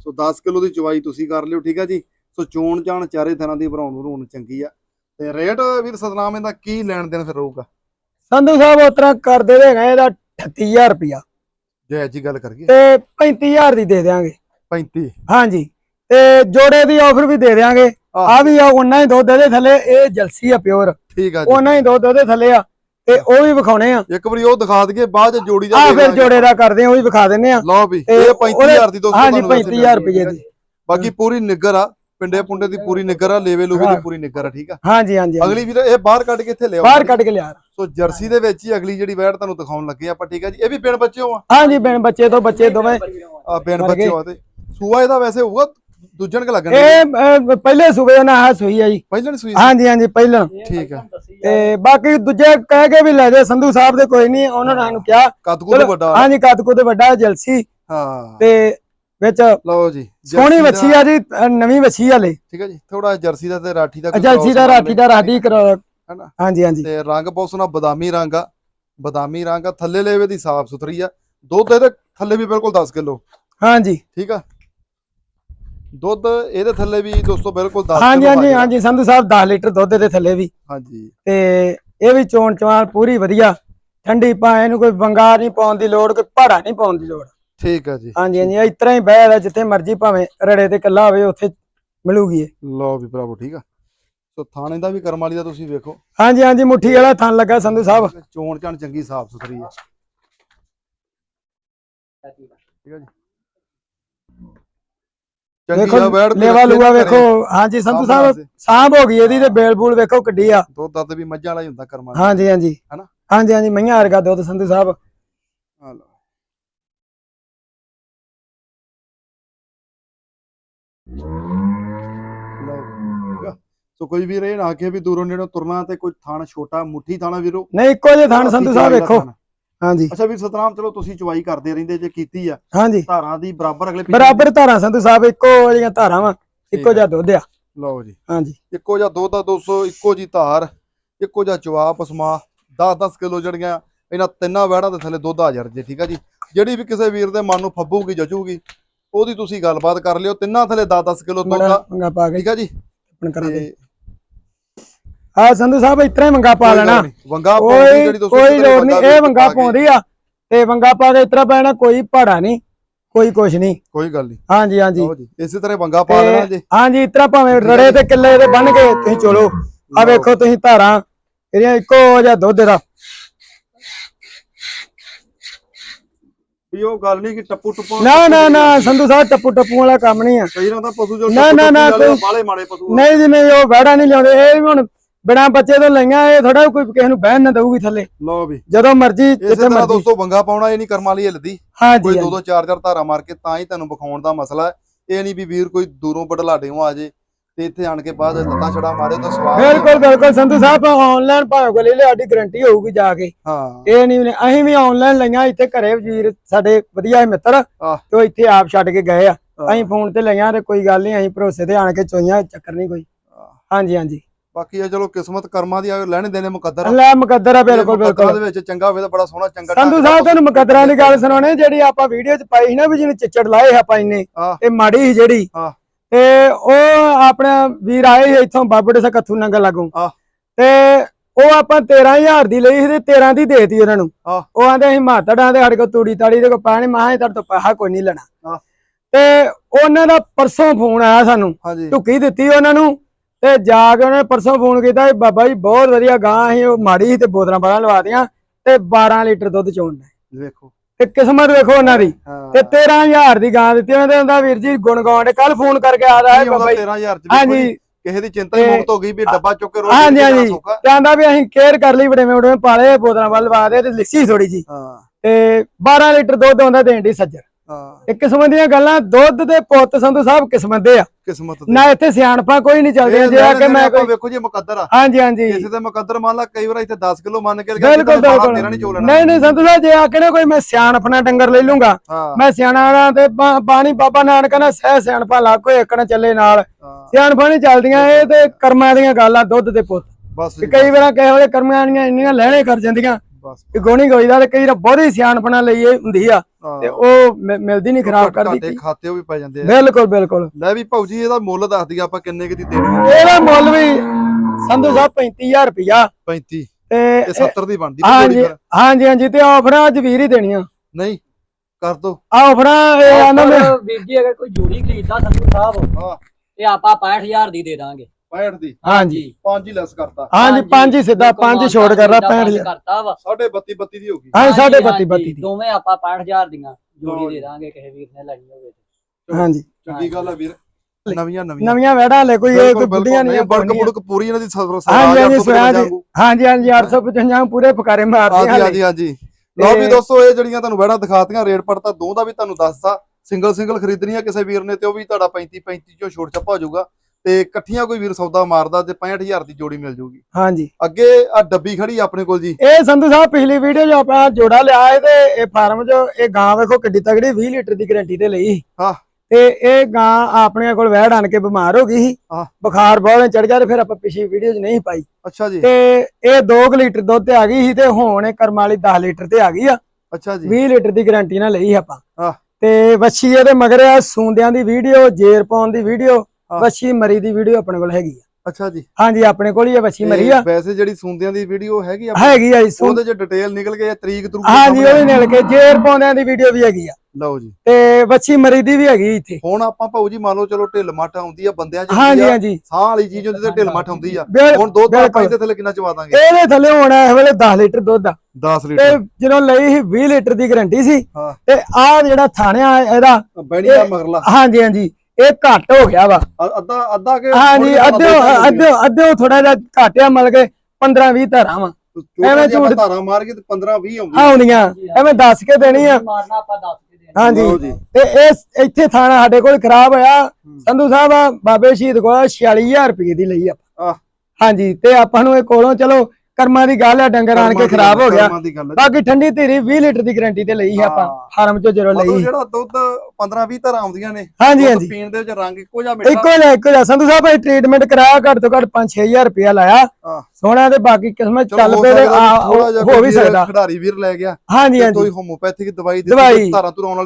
ਸੋ 10 ਕਿਲੋ ਦੀ ਚਵਾਈ ਤੁਸੀਂ ਕਰ ਲਿਓ ਠੀਕ ਆ ਜੀ। ਸੋ ਚੋਣ ਜਾਣ ਚਾਰੇ ਤਰ੍ਹਾਂ ਦੀ ਭਰਾਉਣ ਭਰੂਣ ਚੰਗੀ ਆ। ਤੇ ਰੇਟ ਵੀਰ ਸਤਨਾਮ ਇਹਦਾ ਕੀ ਲੈਣ ਦੇਣ ਫਿਰ ਰਹੂਗਾ? ਸੰਧੂ ਸਾਹਿਬ ਉਤਰਾ ਕਰਦੇ ਦੇ ਗਏ ਇਹਦਾ 38000 ਰੁਪਿਆ ਜੈ ਜੀ ਗੱਲ ਕਰੀਏ ਤੇ 35000 ਦੀ ਦੇ ਦੇਾਂਗੇ 35 ਹਾਂਜੀ। ਤੇ ਜੋੜੇ ਦੀ ਆਫਰ ਵੀ ਦੇ ਦੇਾਂਗੇ। ਆ ਵੀ ਆ ਉਹਨਾਂ ਹੀ ਦੁੱਧ ਇਹਦੇ ਥੱਲੇ ਇਹ ਜਲਸੀ ਆ ਪਿਓਰ। ਠੀਕ ਆ ਜੀ। ਉਹਨਾਂ ਹੀ ਦੁੱਧ ਉਹਦੇ ਥੱਲੇ ਆ ਤੇ ਉਹ ਵੀ ਵਿਖਾਉਣੇ ਆ। ਇੱਕ ਵਾਰੀ ਉਹ ਦਿਖਾ ਦਈਏ ਬਾਅਦ ਚ ਜੋੜੀ ਦਾ ਆ ਦੇ ਫਿਰ। ਜੋੜੇ ਦਾ ਕਰਦੇ ਆ ਉਹ ਵੀ ਵਿਖਾ ਦਿੰਨੇ ਆ। ਲਓ ਵੀ ਇਹ ਉਹਦੇ- 35000 ਦੀ ਦੋਸਤੋ ਹਾਂਜੀ ਤੁਹਾਨੂੰ ਵੈਸੇ 35000 ਮਿਲਦੀ ਹੈ, ਰੁਪਏ ਦੀ। ਬਾਕੀ ਪੂਰੀ ਨਿੱਗਰ ਆ। ਪਿੰਡੇ ਪੁੰਡੇ ਦੀ ਪੂਰੀ ਨਿੱਗਰ ਆ ਲੇਵੇ ਲੂਵੇ ਦੀ। ਪੂਰੀ ਨਿੱਗਰ ਆ ਠੀਕ ਆ? ਹਾਂਜੀ ਹਾਂਜੀ। ਅਗਲੀ ਵੀਰ ਇਹ ਬਾਹਰ ਕੱਢ ਕੇ ਇੱਥੇ ਲਿਆਓ। ਬਾਹਰ ਕੱਢ ਕੇ ਲਿਆ। ਸੋ ਜਰਸੀ ਦੇ ਵਿੱਚ ਹੀ ਅਗਲੀ ਜਿਹੜੀ ਵੈਟ ਤੁਹਾਨੂੰ ਦਿਖਾਉਣ ਲੱਗੇ ਆਪਾਂ ਠੀਕ ਆ ਜੀ? ਇਹ ਵੀ ਪਿੰਡ ਬੱਚਿਓ ਆ ਹਾਂਜੀ ਬਿਨ ਬੱਚੇ ਤੋਂ ਬੱਚੇ ਦੋਵੇਂ। ਆ ਮਰ ਬੱਚਿਓ ਆ ਤੇ। ਸੂਆ ਇਹਦਾ ਵੈਸੇ ਹੋਊਗਾ ਦੂਜਣ ਕ ਲੱਗਣ ਇਹ ਪਹਿਲੇ ਸੂਬੇ ਨਾਲ ਆ ਸੂਈ ਆ ਜੀ। ਪਹਿਲਾਂ ਨੀ ਸੂਈ ਹਾਂਜੀ ਹਾਂਜੀ ਪਹਿਲਾਂ। ਠੀਕ ਆ। ਤੇ ਬਾਕੀ ਦੂਜੇ ਕਹਿ ਕੇ ਵੀ ਲੈ ਜਾ ਸੰਧੂ ਸਾਹਿਬ ਦੇ ਕੋਈ ਨਹੀਂ ਉਹਨਾਂ ਨੇ ਸਾਨੂੰ ਕਿਹਾ। ਕੱਦ ਕੁੱਦ ਚਲੋ, ਵੱਡਾ। ਹਾਂਜੀ ਕੱਦ ਕੁੱਦ ਵੱਡਾ ਜਲਸੀ। ਹਾਂ। ਤੇ ਵਿੱਚ ਲਓ ਜੀ ਸੋਹਣੀ ਜਰਸੀ ਵੱਛੀ ਆ ਜੀ ਨਵੀਂ ਵੱਛੀ ਆ ਲੈ ਠੀਕ ਆ ਜੀ ਥੋੜਾ ਜਰਸੀ ਦਾ ਤੇ ਰਾਠੀ ਦਾ cross ਦਾ ਰਾਠੀ ਦਾ ਰਾਠੀ ਕਰੋ ਹਨਾ। ਹਾਂਜੀ ਹਾਂਜੀ। ਤੇ ਰੰਗ ਬਹੁਤ ਸੋਹਣਾ ਬਦਾਮੀ ਰੰਗ ਆ। ਬਦਾਮੀ ਰੰਗ ਆ ਥੱਲੇ ਲੇਵੇ ਦੀ ਸਾਫ਼ ਸੁਥਰੀ ਆ। ਦੁੱਧ ਇਹਦੇ ਥੱਲੇ ਵੀ ਬਿਲਕੁਲ 10 ਕਿਲੋ। ਹਾਂਜੀ। ਠੀਕ ਆ? ਦੁੱਧ ਇਹਦੇ ਥੱਲੇ ਵੀ ਦੋਸਤੋ ਬਿਲਕੁਲ 10 ਹਾਂਜੀ ਕਿਲੋ ਹਾਂਜੀ। ਹਾਂਜੀ ਸੰਧੂ ਸਾਹਿਬ 10 ਲੀਟਰ ਦੁੱਧ ਦੇ ਥੱਲੇ ਵੀ। ਹਾਂਜੀ। ਤੇ ਇਹ ਵੀ ਚੋਣ ਚਵਾਲ ਪੂਰੀ ਵਧੀਆ। ਠੰਡੀ ਪਾ ਇਹਨੂੰ ਕੋਈ ਵੰਗਾਰ ਨਹੀਂ ਪਾਉਣ ਦੀ ਲੋੜ ਕੋਈ ਪਹਾੜਾ ਨਹੀਂ ਪਾਉਣ ਦੀ ਲੋੜ। ਠੀਕ ਆ ਜੀ। ਹਾਂਜੀ ਹਾਂਜੀ ਇਸ ਤਰ੍ਹਾਂ ਹੀ ਬਹਿ ਦਾ ਜਿੱਥੇ ਮਰਜ਼ੀ ਭਾਵੇਂ ਰੜੇ ਤੇ ਕੱਲਾ ਹੋਵੇ ਉੱਥੇ ਮਿਲੂਗੀ ਇਹ। ਲਓ ਵੀ ਭਰਾਵੋ ਠੀਕ ਆ। ਸੋ ਥਾਣੇ ਦਾ ਵੀ ਕਰਮ ਵਾਲੀ ਦਾ ਤੁਸੀਂ ਵੇਖੋ। ਹਾਂਜੀ ਹਾਂਜੀ ਮੁੱਠੀ ਵਾਲਾ ਥਣ ਲੱਗਾ ਸੰਧੂ ਸਾਹਿਬ। ਚੋਣ ਚਾਣ ਚੰਗੀ ਸਾਫ਼ ਸੁਥਰੀ ਆ। ਠੀਕ ਆ ਜੀ। ਤੇ ਲੇਵਾ ਲੂਆ ਵੇਖੋ। ਹਾਂਜੀ ਸੰਧੂ ਸਾਹਿਬ। ਸਾਂਭ ਹੋ ਗਈ ਇਹਦੀ ਤੇ ਬੇਲ ਬੂਲ ਵੇਖੋ ਕਿੱਡੀ ਆ। ਦੁੱਧ ਦੱਧ ਵੀ ਮੱਝਾਂ ਵਾਲਾ ਹੀ ਹੁੰਦਾ ਕਰਮਾਂ ਹਾਂਜੀ ਹਾਂਜੀ। ਹਨਾ? ਹਾਂਜੀ ਹਾਂਜੀ ਮਈਆਂ ਵਰਗਾ ਦੁੱਧ ਸੰਧੂ ਸਾਹਿਬ। ਆ ਲਓ। ਲਓ। ਸੋ ਕੋਈ ਵੀਰ ਇਹ ਨਾ ਆਖੇ ਵੀ ਦੂਰੋਂ ਨੇੜੋਂ ਤੁਰਨਾ ਤੇ ਕੋਈ ਥਣ ਛੋਟਾ ਮੁੱਠੀ ਥਾਣਾ ਵੀਰੋ। ਨਹੀਂ ਇੱਕੋ ਜਿਹੇ ਥਾਣ ਸੰਧੂ ਸਾਹਿਬ ਵੇਖੋ। ਹਾਂਜੀ। ਅੱਛਾ ਵੀਰ ਸਤਨਾਮ ਚਲੋ ਤੁਸੀਂ ਚਵਾਈ ਕਰਦੇ ਰਹਿੰਦੇ ਜੇ ਕੀਤੀ ਆ। ਹਾਂਜੀ। ਧਾਰਾਂ ਦੀ ਬਰਾਬਰ ਅਗਲੇ ਬਰਾਬਰ ਧਾਰਾਂ ਸੰਧੂ ਸਾਹਿਬ ਇੱਕੋ ਜਿਹੀਆਂ ਧਾਰਾਂ ਵਾ ਇੱਕੋ ਜਿਹਾ ਦੁੱਧ ਆ। ਲਓ ਜੀ। ਹਾਂਜੀ। ਇੱਕੋ ਜਿਹਾ ਦੁੱਧ ਆ 200 ਇੱਕੋ ਜੀ ਧਾਰ ਇੱਕੋ ਜਿਹਾ ਜਵਾਬ ਪਸਮਾ। 10-10 ਕਿਲੋ ਜੜੀਆਂ ਇਹਨਾਂ ਤਿੰਨਾਂ ਵਹਿੜਾਂ ਦੇ ਥੱਲੇ ਦੁੱਧ ਆ ਜਰ ਜੇ ਠੀਕ ਆ ਜੀ। ਜਿਹੜੀ ਵੀ ਕਿਸੇ ਵੀਰ ਦੇ ਮਨ ਨੂੰ ਫੱਬੂਗੀ ਜਜੂਗੀ ਉਹਦੀ ਤੁਸੀਂ ਗੱਲਬਾਤ ਕਰ ਲਿਓ ਤਿੰਨਾਂ ਥੱਲੇ 10-10 ਕਿਲੋ ਮੰਗਾ ਪਾ ਕੇ। ਠੀਕ ਆ ਜੀ? ਆਪਣ ਕਰਾ ਦੇ। ਆ ਸੰਧੂ ਸਾਹਿਬ ਇਤਰਾ ਹੀ ਮੰਗਾ ਪਾ ਲੈਣਾ। ਵੰਗਾ ਪਾਉਂਦੀ ਜਿਹੜੀ ਦੋਸਤੋ ਕੋਈ ਲੋੜ ਨਹੀਂ। ਵੰਗਾ ਇਹ ਕੇ- ਪਾਉਂਦੀ ਆ। ਤੇ ਮੰਗਾ ਪਾ ਕੇ ਇਤਰਾ ਪੈਣਾ ਕੋਈ ਭਾੜਾ ਨਹੀਂ ਕੋਈ ਕੁਛ ਨਹੀਂ। ਕੋਈ ਗੱਲ ਨਹੀਂ। ਹਾਂਜੀ ਹਾਂਜੀ। ਇਸੇ ਤਰ੍ਹਾਂ ਵੰਗਾ ਪਾ ਲੈਣਾ ਜੀ। ਹਾਂਜੀ ਇਤਰਾ ਭਾਵੇਂ ਰੜੇ ਤੇ ਕਿੱਲੇ ਦੇ ਬੰਨ ਕੇ ਤੁਸੀਂ ਚੋਲੋ। ਆ ਵੇਖੋ ਤੁਸੀਂ ਧਾਰਾਂ ਇਹਦੀਆਂ ਇੱਕੋ ਜਿਹਾ ਦੁੱਧ ਦਾ। ਵੀ ਉਹ ਗੱਲ ਨਹੀਂ ਕਿ ਟੱਪੂ ਟੱਪੂ ਨਾ ਨਾ ਨਾ ਸੰਧੂ ਸਾਹਿਬ ਟੱਪੂ ਟੱਪੂ ਵਾਲਾ ਕੰਮ ਨਹੀਂ ਆ। ਕਈ ਨਾ ਤਾਂ ਪਸ਼ੂ ਜੋ ਨਾ, ਨਾ, ਨਾ, ਕੋਈ- ਬਾਲੇ ਮਾੜੇ ਪਸ਼ੂ ਆ। ਨਹੀਂ ਜੀ ਨਹੀਂ ਉਹ ਵੜਾ ਨਹੀਂ ਲਿਆਉਂਦੇ। ਇਹ ਵੀ ਹੁਣ ਬਿਨਾ ਬੱਚੇ ਤੋਂ ਲਈਆਂ ਇਹ ਥੋੜਾ ਕੋਈ ਕਿਸੇ ਨੂੰ ਬਹਿਣ ਨਾ ਦਊਗੀ ਥੱਲੇ। ਲਓ ਵੀ। ਜਦੋਂ ਮਰਜ਼ੀ ਜਿੱਥੇ ਦੋਸਤੋ ਵੰਗਾ ਪਾਉਣਾ ਇਹ ਨਹੀਂ ਕਰਮ ਵਾਲੀ ਹਿਲਦੀ। ਕੋਈ ਦੋ। ਦੋ ਚਾਰ ਚਾਰ ਧਾਰਾ ਮਾਰ ਕੇ ਤਾਂ ਹੀ ਤੁਹਾਨੂੰ ਵਿਖਾਉਣ ਦਾ ਮਸਲਾ ਹੈ। ਇਹ ਨਹੀਂ ਵੀ ਵੀਰ ਕੋਈ ਦੂਰੋਂ ਬੜਲਾਡਿਓਂ ਆ ਜੇ। ਤੇ ਇੱਥੇ ਆਣ ਕੇ ਬਾਅਦ ਲੱਤਾਂ ਛੜਾ ਮਾਰੇ ਤਾਂ ਸਵਾਲ। ਬਿਲਕੁਲ ਬਿਲਕੁਲ ਸੰਧੂ ਸਾਹਿਬ ਆਨਲਾਈਨ ਭਾਵੇਂ ਕੋਲ ਲੈ ਸਾਡੀ ਗਾਰੰਟੀ ਹੋਊਗੀ ਜਾ ਕੇ ਹਾਂ ਇਹ ਨਹੀਂ ਅਸੀਂ ਵੀ ਆਨਲਾਈਨ ਲਈਆਂ ਇੱਥੇ ਘਰੇ ਵੀਰ ਸਾਡੇ ਵਧੀਆ ਮਿੱਤਰ। ਤੇ ਉਹ ਇੱਥੇ ਆਪ ਛੱਡ ਕੇ ਗਏ ਆ। ਅਸੀਂ ਫੋਨ ਤੇ ਲਈਆਂ ਤੇ ਕੋਈ ਗੱਲ ਨਹੀਂ ਅਸੀਂ ਭਰੋਸੇ ਤੇ ਆਣ ਕੇ ਚੋਈਆਂ ਚੱਕਰ ਨਹੀਂ ਕੋਈ ਹਾਂਜੀ ਹਾਂਜੀ ਬਾਕੀ ਇਹ ਚਲੋ ਕਿਸਮਤ ਕਰਮਾਂ ਦੀ ਆ, ਲੈਣੇ ਦੇਣੇ ਮੁਕੱਦਰ ਆ। ਲੈ ਮੁਕੱਦਰ ਆ ਬਿਲਕੁਲ ਬਿਲਕੁਲ ਦੇ ਵਿੱਚ ਚੰਗਾ ਹੋਵੇ ਤਾਂ ਬੜਾ ਸੋਹਣਾ ਚੰਗਾ ਸੰਧੂ ਸਾਹਿਬ ਤੁਹਾਨੂੰ ਮੁਕੱਦਰਾਂ ਦੀ ਗੱਲ ਸੁਣਾਉਣੇ ਜਿਹੜੀ ਆਪਾਂ ਵੀਡੀਓ 'ਚ ਪਾਈ ਸੀ ਨਾ ਵੀ ਜਿਹਨੇ ਚਿੱਚੜ ਲਾਏ ਆਪਾਂ ਇੰਨੇ। ਇਹ ਮਾੜੀ ਸੀ ਜਿਹੜੀ। ਤੇ ਉਹ ਆਪਣਾ ਵੀਰ ਆਏ ਸੀ ਇੱਥੋਂ ਬਾਬੜੇ ਸੇ ਕੱਥੂ ਨੰਗਲ ਲਾਗੋਂ। ਤੇ ਉਹ ਆਪਾਂ 13000 ਦੀ ਲਈ ਸੀ ਤੇ 13 ਦੀ ਦੇਤੀ ਉਹਨਾਂ ਨੂੰ। ਉਹ ਆਂਦੇ ਅਸੀਂ ਮਾਤੜਾਂ ਦੇ ਸਾਡੇ ਕੋਲ ਤੂੜੀ ਤਾੜੀ ਦੇ ਕੋ ਪਾਣੀ ਮਾਹਾਂ ਤੁਹਾਡੇ ਤੋਂ ਪੈਸਾ ਕੋਈ ਨਹੀਂ ਲੈਣਾ। ਤੇ ਉਹਨਾਂ ਦਾ ਪਰਸੋਂ ਫੋਨ ਆਇਆ ਸਾਨੂੰ ਢੁੱਕੀ ਦਿੱਤੀ ਉਹਨਾਂ ਨੂੰ ਤੇ ਜਾ ਕੇ ਉਹਨੇ ਪਰਸੋਂ ਫੋਨ ਕੀਤਾ ਬਾਬਾ ਜੀ ਬਹੁਤ ਵਧੀਆ ਗਾਂ ਸੀ ਉਹ ਮਾੜੀ ਸੀ ਤੇ ਬੋਤਲਾਂ ਬਾਰਾਂ ਲਵਾ ਦੀਆਂ ਤੇ 12 ਲੀਟਰ ਦੁੱਧ ਚੋਣਦਾ ਵੇਖੋ ਤੇ ਕਿਸਮਤ ਵੇਖੋ ਉਹਨਾਂ ਦੀ। ਤੇ 13000 ਦੀ ਗਾਂ ਦਿੱਤੀ ਉਹਨੇ ਹੁੰਦਾ ਵੀਰ ਜੀ ਗੁਣ ਗਾਉਣ ਕੱਲ ਫੋਨ ਕਰਕੇ ਆਦਾ ਹੈ ਬਾਬਾ ਆਉਂਦਾ ਜੀ 13000 ਚ ਵੇਖੋ ਹਾਂਜੀ। ਕਿਸੇ ਦੀ ਚਿੰਤਾ ਹੀ ਮੁਕਤ ਹੋ ਗਈ ਵੀ ਡੱਬਾ ਚੁੱਕ ਕੇ ਰੋਜ਼ ਹਾਂਜੀ, ਹਾਂਜੀ। ਕਹਿੰਦਾ ਵੀ ਅਸੀਂ ਕੇਅਰ ਕਰ ਲਈ ਬੜੇ ਮੇੜੇ ਪਾਲੇ ਬੋਤਲਾਂ ਵੱਲ ਲਵਾ ਦੇ ਤੇ ਲਿੱਸੀ ਥੋੜੀ ਜੀ ਹਾਂ। ਤੇ 12 ਲੀਟਰ ਦੁੱਧ ਆਉਂਦਾ ਦੇਣ ਦੀ ਸੱਜਰ ਹਾਂ। ਇਹ ਕਿਸਮਤ ਦੀਆਂ ਗੱਲਾਂ ਦੁੱਧ ਦੇ ਪੁੱਤ ਸੰਧੂ ਸਾਹਿਬ ਕਿਸਮਤ ਦੇ ਆ। ਕਿਸਮਤ ਦੇ। ਨਾ ਇੱਥੇ ਸਿਆਣਪਾਂ ਕੋਈ ਨਹੀਂ ਚੱਲਦੀਆਂ ਇਹ ਜੇ ਆ ਕਿ ਮੈਂ ਕੋਈ ਵੇਖੋ ਜੀ ਮੁਕੱਦਰ ਆ। ਹਾਂਜੀ ਹਾਂਜੀ। ਕਿਸੇ ਦੇ ਮੁਕੱਦਰ ਮੰਨ ਲਾ ਕਈ ਵਾਰ ਇੱਥੇ 10 ਕਿਲੋ ਮੰਨ ਕੇ ਗਿਆ ਬਿਲਕੁਲ ਬਿਲਕੁਲ। ਨਹੀਂ ਨਹੀਂ ਨਹੀਂ ਸੰਧੂ ਸਾਹਿਬ ਜੇ ਆ ਕੇ ਨਾ ਕੋਈ ਮੈਂ ਸਿਆਣਪਣਾ ਡੰਗਰ ਲੈ ਲੂੰਗਾ ਮੈਂ ਸਿਆਣਾ ਤੇ ਪਾਣੀ ਬਾਬਾ ਨਾਨਕ ਨਾਲ ਸਹਿ ਸਿਆਣਪਾ ਲੱਗ ਹੋਏ ਇੱਕ ਨਾ ਚੱਲੇ ਨਾਲ। ਸਿਆਣਪਾ ਨਹੀਂ ਚੱਲਦੀਆਂ ਇਹ ਤੇ ਕਰਮਾਂ ਦੀਆਂ ਗੱਲਾਂ ਦੁੱਧ ਦੇ ਪੁੱਤ। ਬਸ ਕਈ ਵਾਰ ਕਿਸੇ ਵੇਲੇ ਕਰਮਾਂ ਦੀਆਂ ਇੰਨੀਆਂ ਲੈਣੇ ਕਰ ਜਾਂਦੀਆਂ। ਬਸ ਕਿ ਗੋਣੀ ਗੋਈਦਾ ਤੇ ਕਈ ਵਾਰ ਬਹੁਤੀ ਸਿਆਣਪਣਾ ਲਈਏ ਹੁੰਦੀ ਆ। ਤੇ ਉਹ ਮਿਲਦੀ ਨਹੀਂ ਖਰਾਬ ਕਰਦੀ ਘਾਟੇ ਖਾਤੇ ਉਹ ਵੀ ਪੈ ਜਾਂਦੇ ਆ। ਬਿਲਕੁਲ ਬਿਲਕੁਲ। ਲੈ ਵੀ ਜੀ ਇਹਦਾ ਮੁੱਲ ਦੱਸ ਦਈਏ ਆਪਾਂ ਕਿੰਨੇ ਕੁ ਦੀ ਦੇਣੀ ਇਹਦਾ ਮੁੱਲ ਵੀ ਸੰਧੂ ਸਾਹਿਬ 35000 ਰੁਪਇਆ 35 ਤੇ ਇਹ 70 ਦੀ ਬਣਦੀ ਹਾਂਜੀ। ਹਾਂਜੀ ਹਾਂਜੀ ਤੇ ਆਫਰਾਂ ਅੱਜ ਵੀਰ ਹੀ ਦੇਣੀਆਂ। ਨਹੀਂ ਕਰ ਦੋ। ਆ ਆਫਰਾਂ ਇਹ ਮੈਂ ਪਰ ਵੀਰ ਜੀ ਅਗਰ ਕੋਈ ਜੋੜੀ ਖਰੀਦਦਾ ਸੰਧੂ ਸਾਹਿਬ ਹਾਂ। ਤੇ ਆਪਾਂ 65000 ਦੀ ਦੇ ਦਾਂਗੇ। 65 ਦੀ। ਹਾਂਜੀ। ਪੰਜ ਹੀ ਲੈਸ ਕਰਤਾ। ਹਾਂਜੀ ਪੰਜ ਹੀ ਸਿੱਧਾ ਪੰਜ ਹੀ ਛੋੜ ਕਰਦਾ 65000 ਕਰਤਾ ਵਾ। ਸਾਢੇ 32 32 ਦੀ ਹੋ ਗਈ। ਹਾਂਜੀ, 32 32 ਦੀ ਦੋਵੇਂ ਆਪਾਂ 65000 ਦੀਆਂ ਜੋੜੀ। ਦੇ ਦਾਂਗੇ ਕਿਸੇ ਵੀਰ ਨੇ ਲੈਣੀ ਹੋਵੇ। ਹਾਂਜੀ। ਚੰਗੀ ਗੱਲ ਆ ਵੀਰ। ਨਵੀਆਂ ਨਵੀਆਂ। ਨਵੀਆਂ ਵੈੜਾਂ ਲੈ ਕੋਈ ਇਹ ਕੋਈ ਬੁੱਢੀਆਂ ਨਹੀਂ ਬੜਕ ਬੁੜਕ ਪੂਰੀ ਇਹਨਾਂ ਦੀ ਸਫਰ ਹਾਂਜੀ ਹਾਂਜੀ ਸੁਣਿਆ ਜੀ ਹਾਂਜੀ ਹਾਂਜੀ 855 ਪੂਰੇ ਫਕਾਰੇ ਮਾਰਦੇ ਹਾਂਜੀ ਹਾਂ ਹਾਂਜੀ ਹਾਂਜੀ। ਲਓ ਵੀ ਦੋਸਤੋ ਇਹ ਜਿਹੜੀਆਂ ਤੁਹਾਨੂੰ ਵੜਾ ਦਿਖਾਤੀਆਂ ਰੇਟ ਪੜਤਾ ਦੋ ਦਾ ਵੀ ਤੁਹਾਨੂੰ ਦੱਸਤਾ। ਸਿੰਗਲ ਸਿੰਗਲ ਖਰੀਦਣੀਆਂ ਕਿਸੇ ਵੀਰ ਨੇ ਤੇ ਉਹ ਵੀ ਤੁਹਾਡਾ 35 35 ਚੋਂ ਛੋਟ ਛੱਪਾ ਹੋ ਜਾਊਗਾ। ਤੇ ਇਕੱਠੀਆਂ ਕੋਈ ਵੀਰ ਸੌਦਾ ਮਾਰਦਾ ਤੇ 65000 ਦੀ ਜੋੜੀ ਮਿਲ ਜਾਊਗੀ ਹਾਂਜੀ ਅੱਗੇ ਆ ਡੱਬੀ ਖੜੀ ਆਪਣੇ ਕੋਲ ਜੀ ਇਹ ਸੰਧੂ ਸਾਹਿਬ ਪਿਛਲੀ ਵੀਡੀਓ 'ਚ ਆਪਣਾ ਜੋੜਾ ਲਿਆ ਹੈ ਤੇ ਇਹ ਫਾਰਮ 'ਚ ਇਹ ਗਾਂ ਵੇਖੋ ਕਿੱਡੀ ਤਗੜੀ 20 ਲੀਟਰ ਦੀ ਗਾਰੰਟੀ ਤੇ ਲਈ। ਹਾਂ। ਤੇ ਇਹ ਗਾਂ ਆਪਣੇ ਕੋਲ ਵਹਿੜ ਆਣ ਕੇ ਬਿਮਾਰ ਹੋ ਗਈ ਸੀ। ਬੁਖਾਰ ਬਹੁਤ ਚੜ ਗਿਆ ਤੇ ਫਿਰ ਆਪਾਂ ਪਿਛਲੀ ਵੀਡੀਓ 'ਚ ਨਹੀਂ ਪਾਈ ਅੱਛਾ ਜੀ ਤੇ ਇਹ 2 ਲੀਟਰ ਦੁੱਧ ਤੇ ਆ ਗਈ ਸੀ ਤੇ ਹੁਣ ਇਹ ਕਰਮ ਵਾਲੀ 10 ਲੀਟਰ ਤੇ ਆ ਗਈ ਆ ਅੱਛਾ ਜੀ 20 ਲੀਟਰ ਦੀ ਗਾਰੰਟੀ ਨਾਲ ਲਈ ਆਪਾਂ ਹਾਂ। ਤੇ ਵੱਛੀ ਇਹਦੇ ਮਗਰ ਆ ਸੂੰਦਿਆਂ ਦੀ ਵੀਡੀਓ ਜੇਰ ਪਾਉਣ ਦੀ ਵੀਡੀਓ। ਵੱਛੀ ਮਰੀ ਦੀ ਵੀਡੀਓ ਆਪਣੇ ਕੋਲ ਹੈਗੀ ਆ। ਅੱਛਾ ਜੀ। ਹਾਂਜੀ ਆਪਣੇ ਕੋਲ ਹੀ ਇਹ ਵੱਛੀ ਮਰੀ ਤੇ ਆ। ਵੈਸੇ ਜਿਹੜੀ ਸੁੰਦਿਆਂ ਦੀ ਵੀਡੀਓ ਹੈਗੀ ਆ ਹੈਗੀ ਆ ਜੀ ਉਹਦੇ ਚ ਡਿਟੇਲ ਨਿਕਲ ਗਈ ਆ ਤਰੀਕ ਤਰੂ ਹਾਂਜੀ ਉਹ ਵੀ ਨਿਕਲ ਕੇ ਜੇਰ ਪਾਉਂਦਿਆਂ ਦੀ ਵੀਡੀਓ ਵੀ ਹੈਗੀ ਆ। ਲਓ ਜੀ। ਤੇ ਵੱਛੀ ਮਰੀ ਦੀ ਵੀ ਹੈਗੀ ਇੱਥੇ। ਹੁਣ ਆਪਾਂ ਭਾਊ ਜੀ ਮੰਨ ਲਓ ਚਲੋ ਢਿੱਲ ਮੱਠ ਆਉਂਦੀ ਆ ਬੰਦਿਆਂ ਚ ਹਾਂਜੀ ਆ, ਹਾਂਜੀ। ਸਾਹ ਵਾਲੀ ਚੀਜ਼ ਹੁੰਦੀ ਤੇ ਢਿੱਲ ਮੱਠ ਹੁੰਦੀ ਆ। ਹੁਣ ਦੁੱਧ ਆਪਾਂ। ਇਹਦੇ ਥੱਲੇ ਕਿੰਨਾ ਚਵਾ ਦਾਂਗੇ? ਇਹਦੇ ਥੱਲੇ ਹੋਣਾ ਇਸ ਵੇਲੇ 10 ਲੀਟਰ ਦੁੱਧ ਆ। 10 ਤੇ ਲੀਟਰ। ਜਦੋਂ ਲਈ ਸੀ 20 ਲੀਟਰ ਦੀ ਗਾਰੰਟੀ ਸੀ। ਤੇ ਆਹ ਜਿਹੜਾ ਥਾਣਿਆ ਇਹਦਾ ਬੈਣੀ ਦਾ ਮਗਰਲਾ। ਹਾਂਜੀ ਹਾਂਜੀ। ਇਹ ਘੱਟ ਹੋ ਗਿਆ ਵਾ। ਅ- ਅੱਧਾ ਅੱਧਾ ਕੇ ਹਾਂਜੀ ਅੱਧੇ ਅੱਧੇ ਅੱਧੇ ਥੋੜਾ ਜਿਹਾ ਘਟਿਆ ਮਲ ਕੇ 15 20 ਧਾਰਾਂ ਵਾ। ਐਵੇਂ ਐਵੇਂ ਝੂਠ- ਧਾਰਾ ਮਾਰ ਕੇ ਤੇ 15 20 ਆਉਂਦੀ ਆਉਣੀਆਂ ਐਵੇਂ ਦੱਸ ਕੇ ਦੇਣੀ ਆ। ਮਾਰਨਾ ਆਪਾਂ ਦੱਸ ਕੇ ਦੇਣਾ ਹਾਂਜੀ। ਜੀ। ਤੇ ਇਹ ਇੱਥੇ ਥਾਣਾ ਸਾਡੇ ਕੋਲ ਖਰਾਬ ਹੋਇਆ। ਸੰਧੂ ਸਾਹਿਬ ਆ ਬਾਬੇ ਸ਼ਹੀਦ ਕੋਲ 46000 ਰੁਪਏ ਦੀ ਲਈ ਆ ਆਹ। ਹਾਂਜੀ ਤੇ ਆਪਾਂ ਨੂੰ ਇਹ ਕੋਲੋਂ ਚਲੋ ਕਰਮਾਂ ਦੀ ਗੱਲ ਆ ਡੰਗਰ ਆਣ ਕੇ ਖਰਾਬ ਹੋ ਗਿਆ। ਹੈ। ਬਾਕੀ ਠੰਡੀ ਧੀਰੀ 20 ਲੀਟਰ ਦੀ ਗਾਰੰਟੀ ਤੇ ਲਈ ਸੀ ਆਪਾਂ ਹਾਂ। ਫਾਰਮ ਚੋਂ ਜਦੋਂ ਮਤਲਬ ਲਈ। ਜਿਹੜਾ ਦੁੱਧ 15 20 ਧਾਰਾਂ ਆਉਂਦੀਆਂ ਨੇ ਹਾਂਜੀ ਹਾਂਜੀ। ਪੀਣ ਦੇ ਵਿੱਚ ਰੰਗ ਇੱਕੋ ਜਿਹਾ ਮਿੱਠਾ। ਇੱਕੋ ਜਿਹਾ ਇੱਕੋ ਜਿਹਾ। ਸੰਧੂ ਸਾਹਿਬ ਇਹ ਟ੍ਰੀਟਮੈਂਟ ਕਰਾਇਆ ਘੱਟ ਤੋਂ ਘੱਟ 5-6000 ਰੁਪਇਆ ਲਾਇਆ। ਹਾਂ। ਸੋਹਣਾ ਤੇ ਬਾਕੀ ਕਿਸਮਤ ਚਲੋ ਹੋ ਪਏ ਤੇ ਹੋ ਵੀ ਸਕਦਾ। ਖਿਡਾਰੀ ਵੀਰ ਲੈ ਗਿਆ ਹਾਂਜੀ ਹਾਂਜੀ। ਕੋਈ ਹੋਮੋਪੈਥਿਕ ਦਵਾਈ। ਦਿੱਤੀ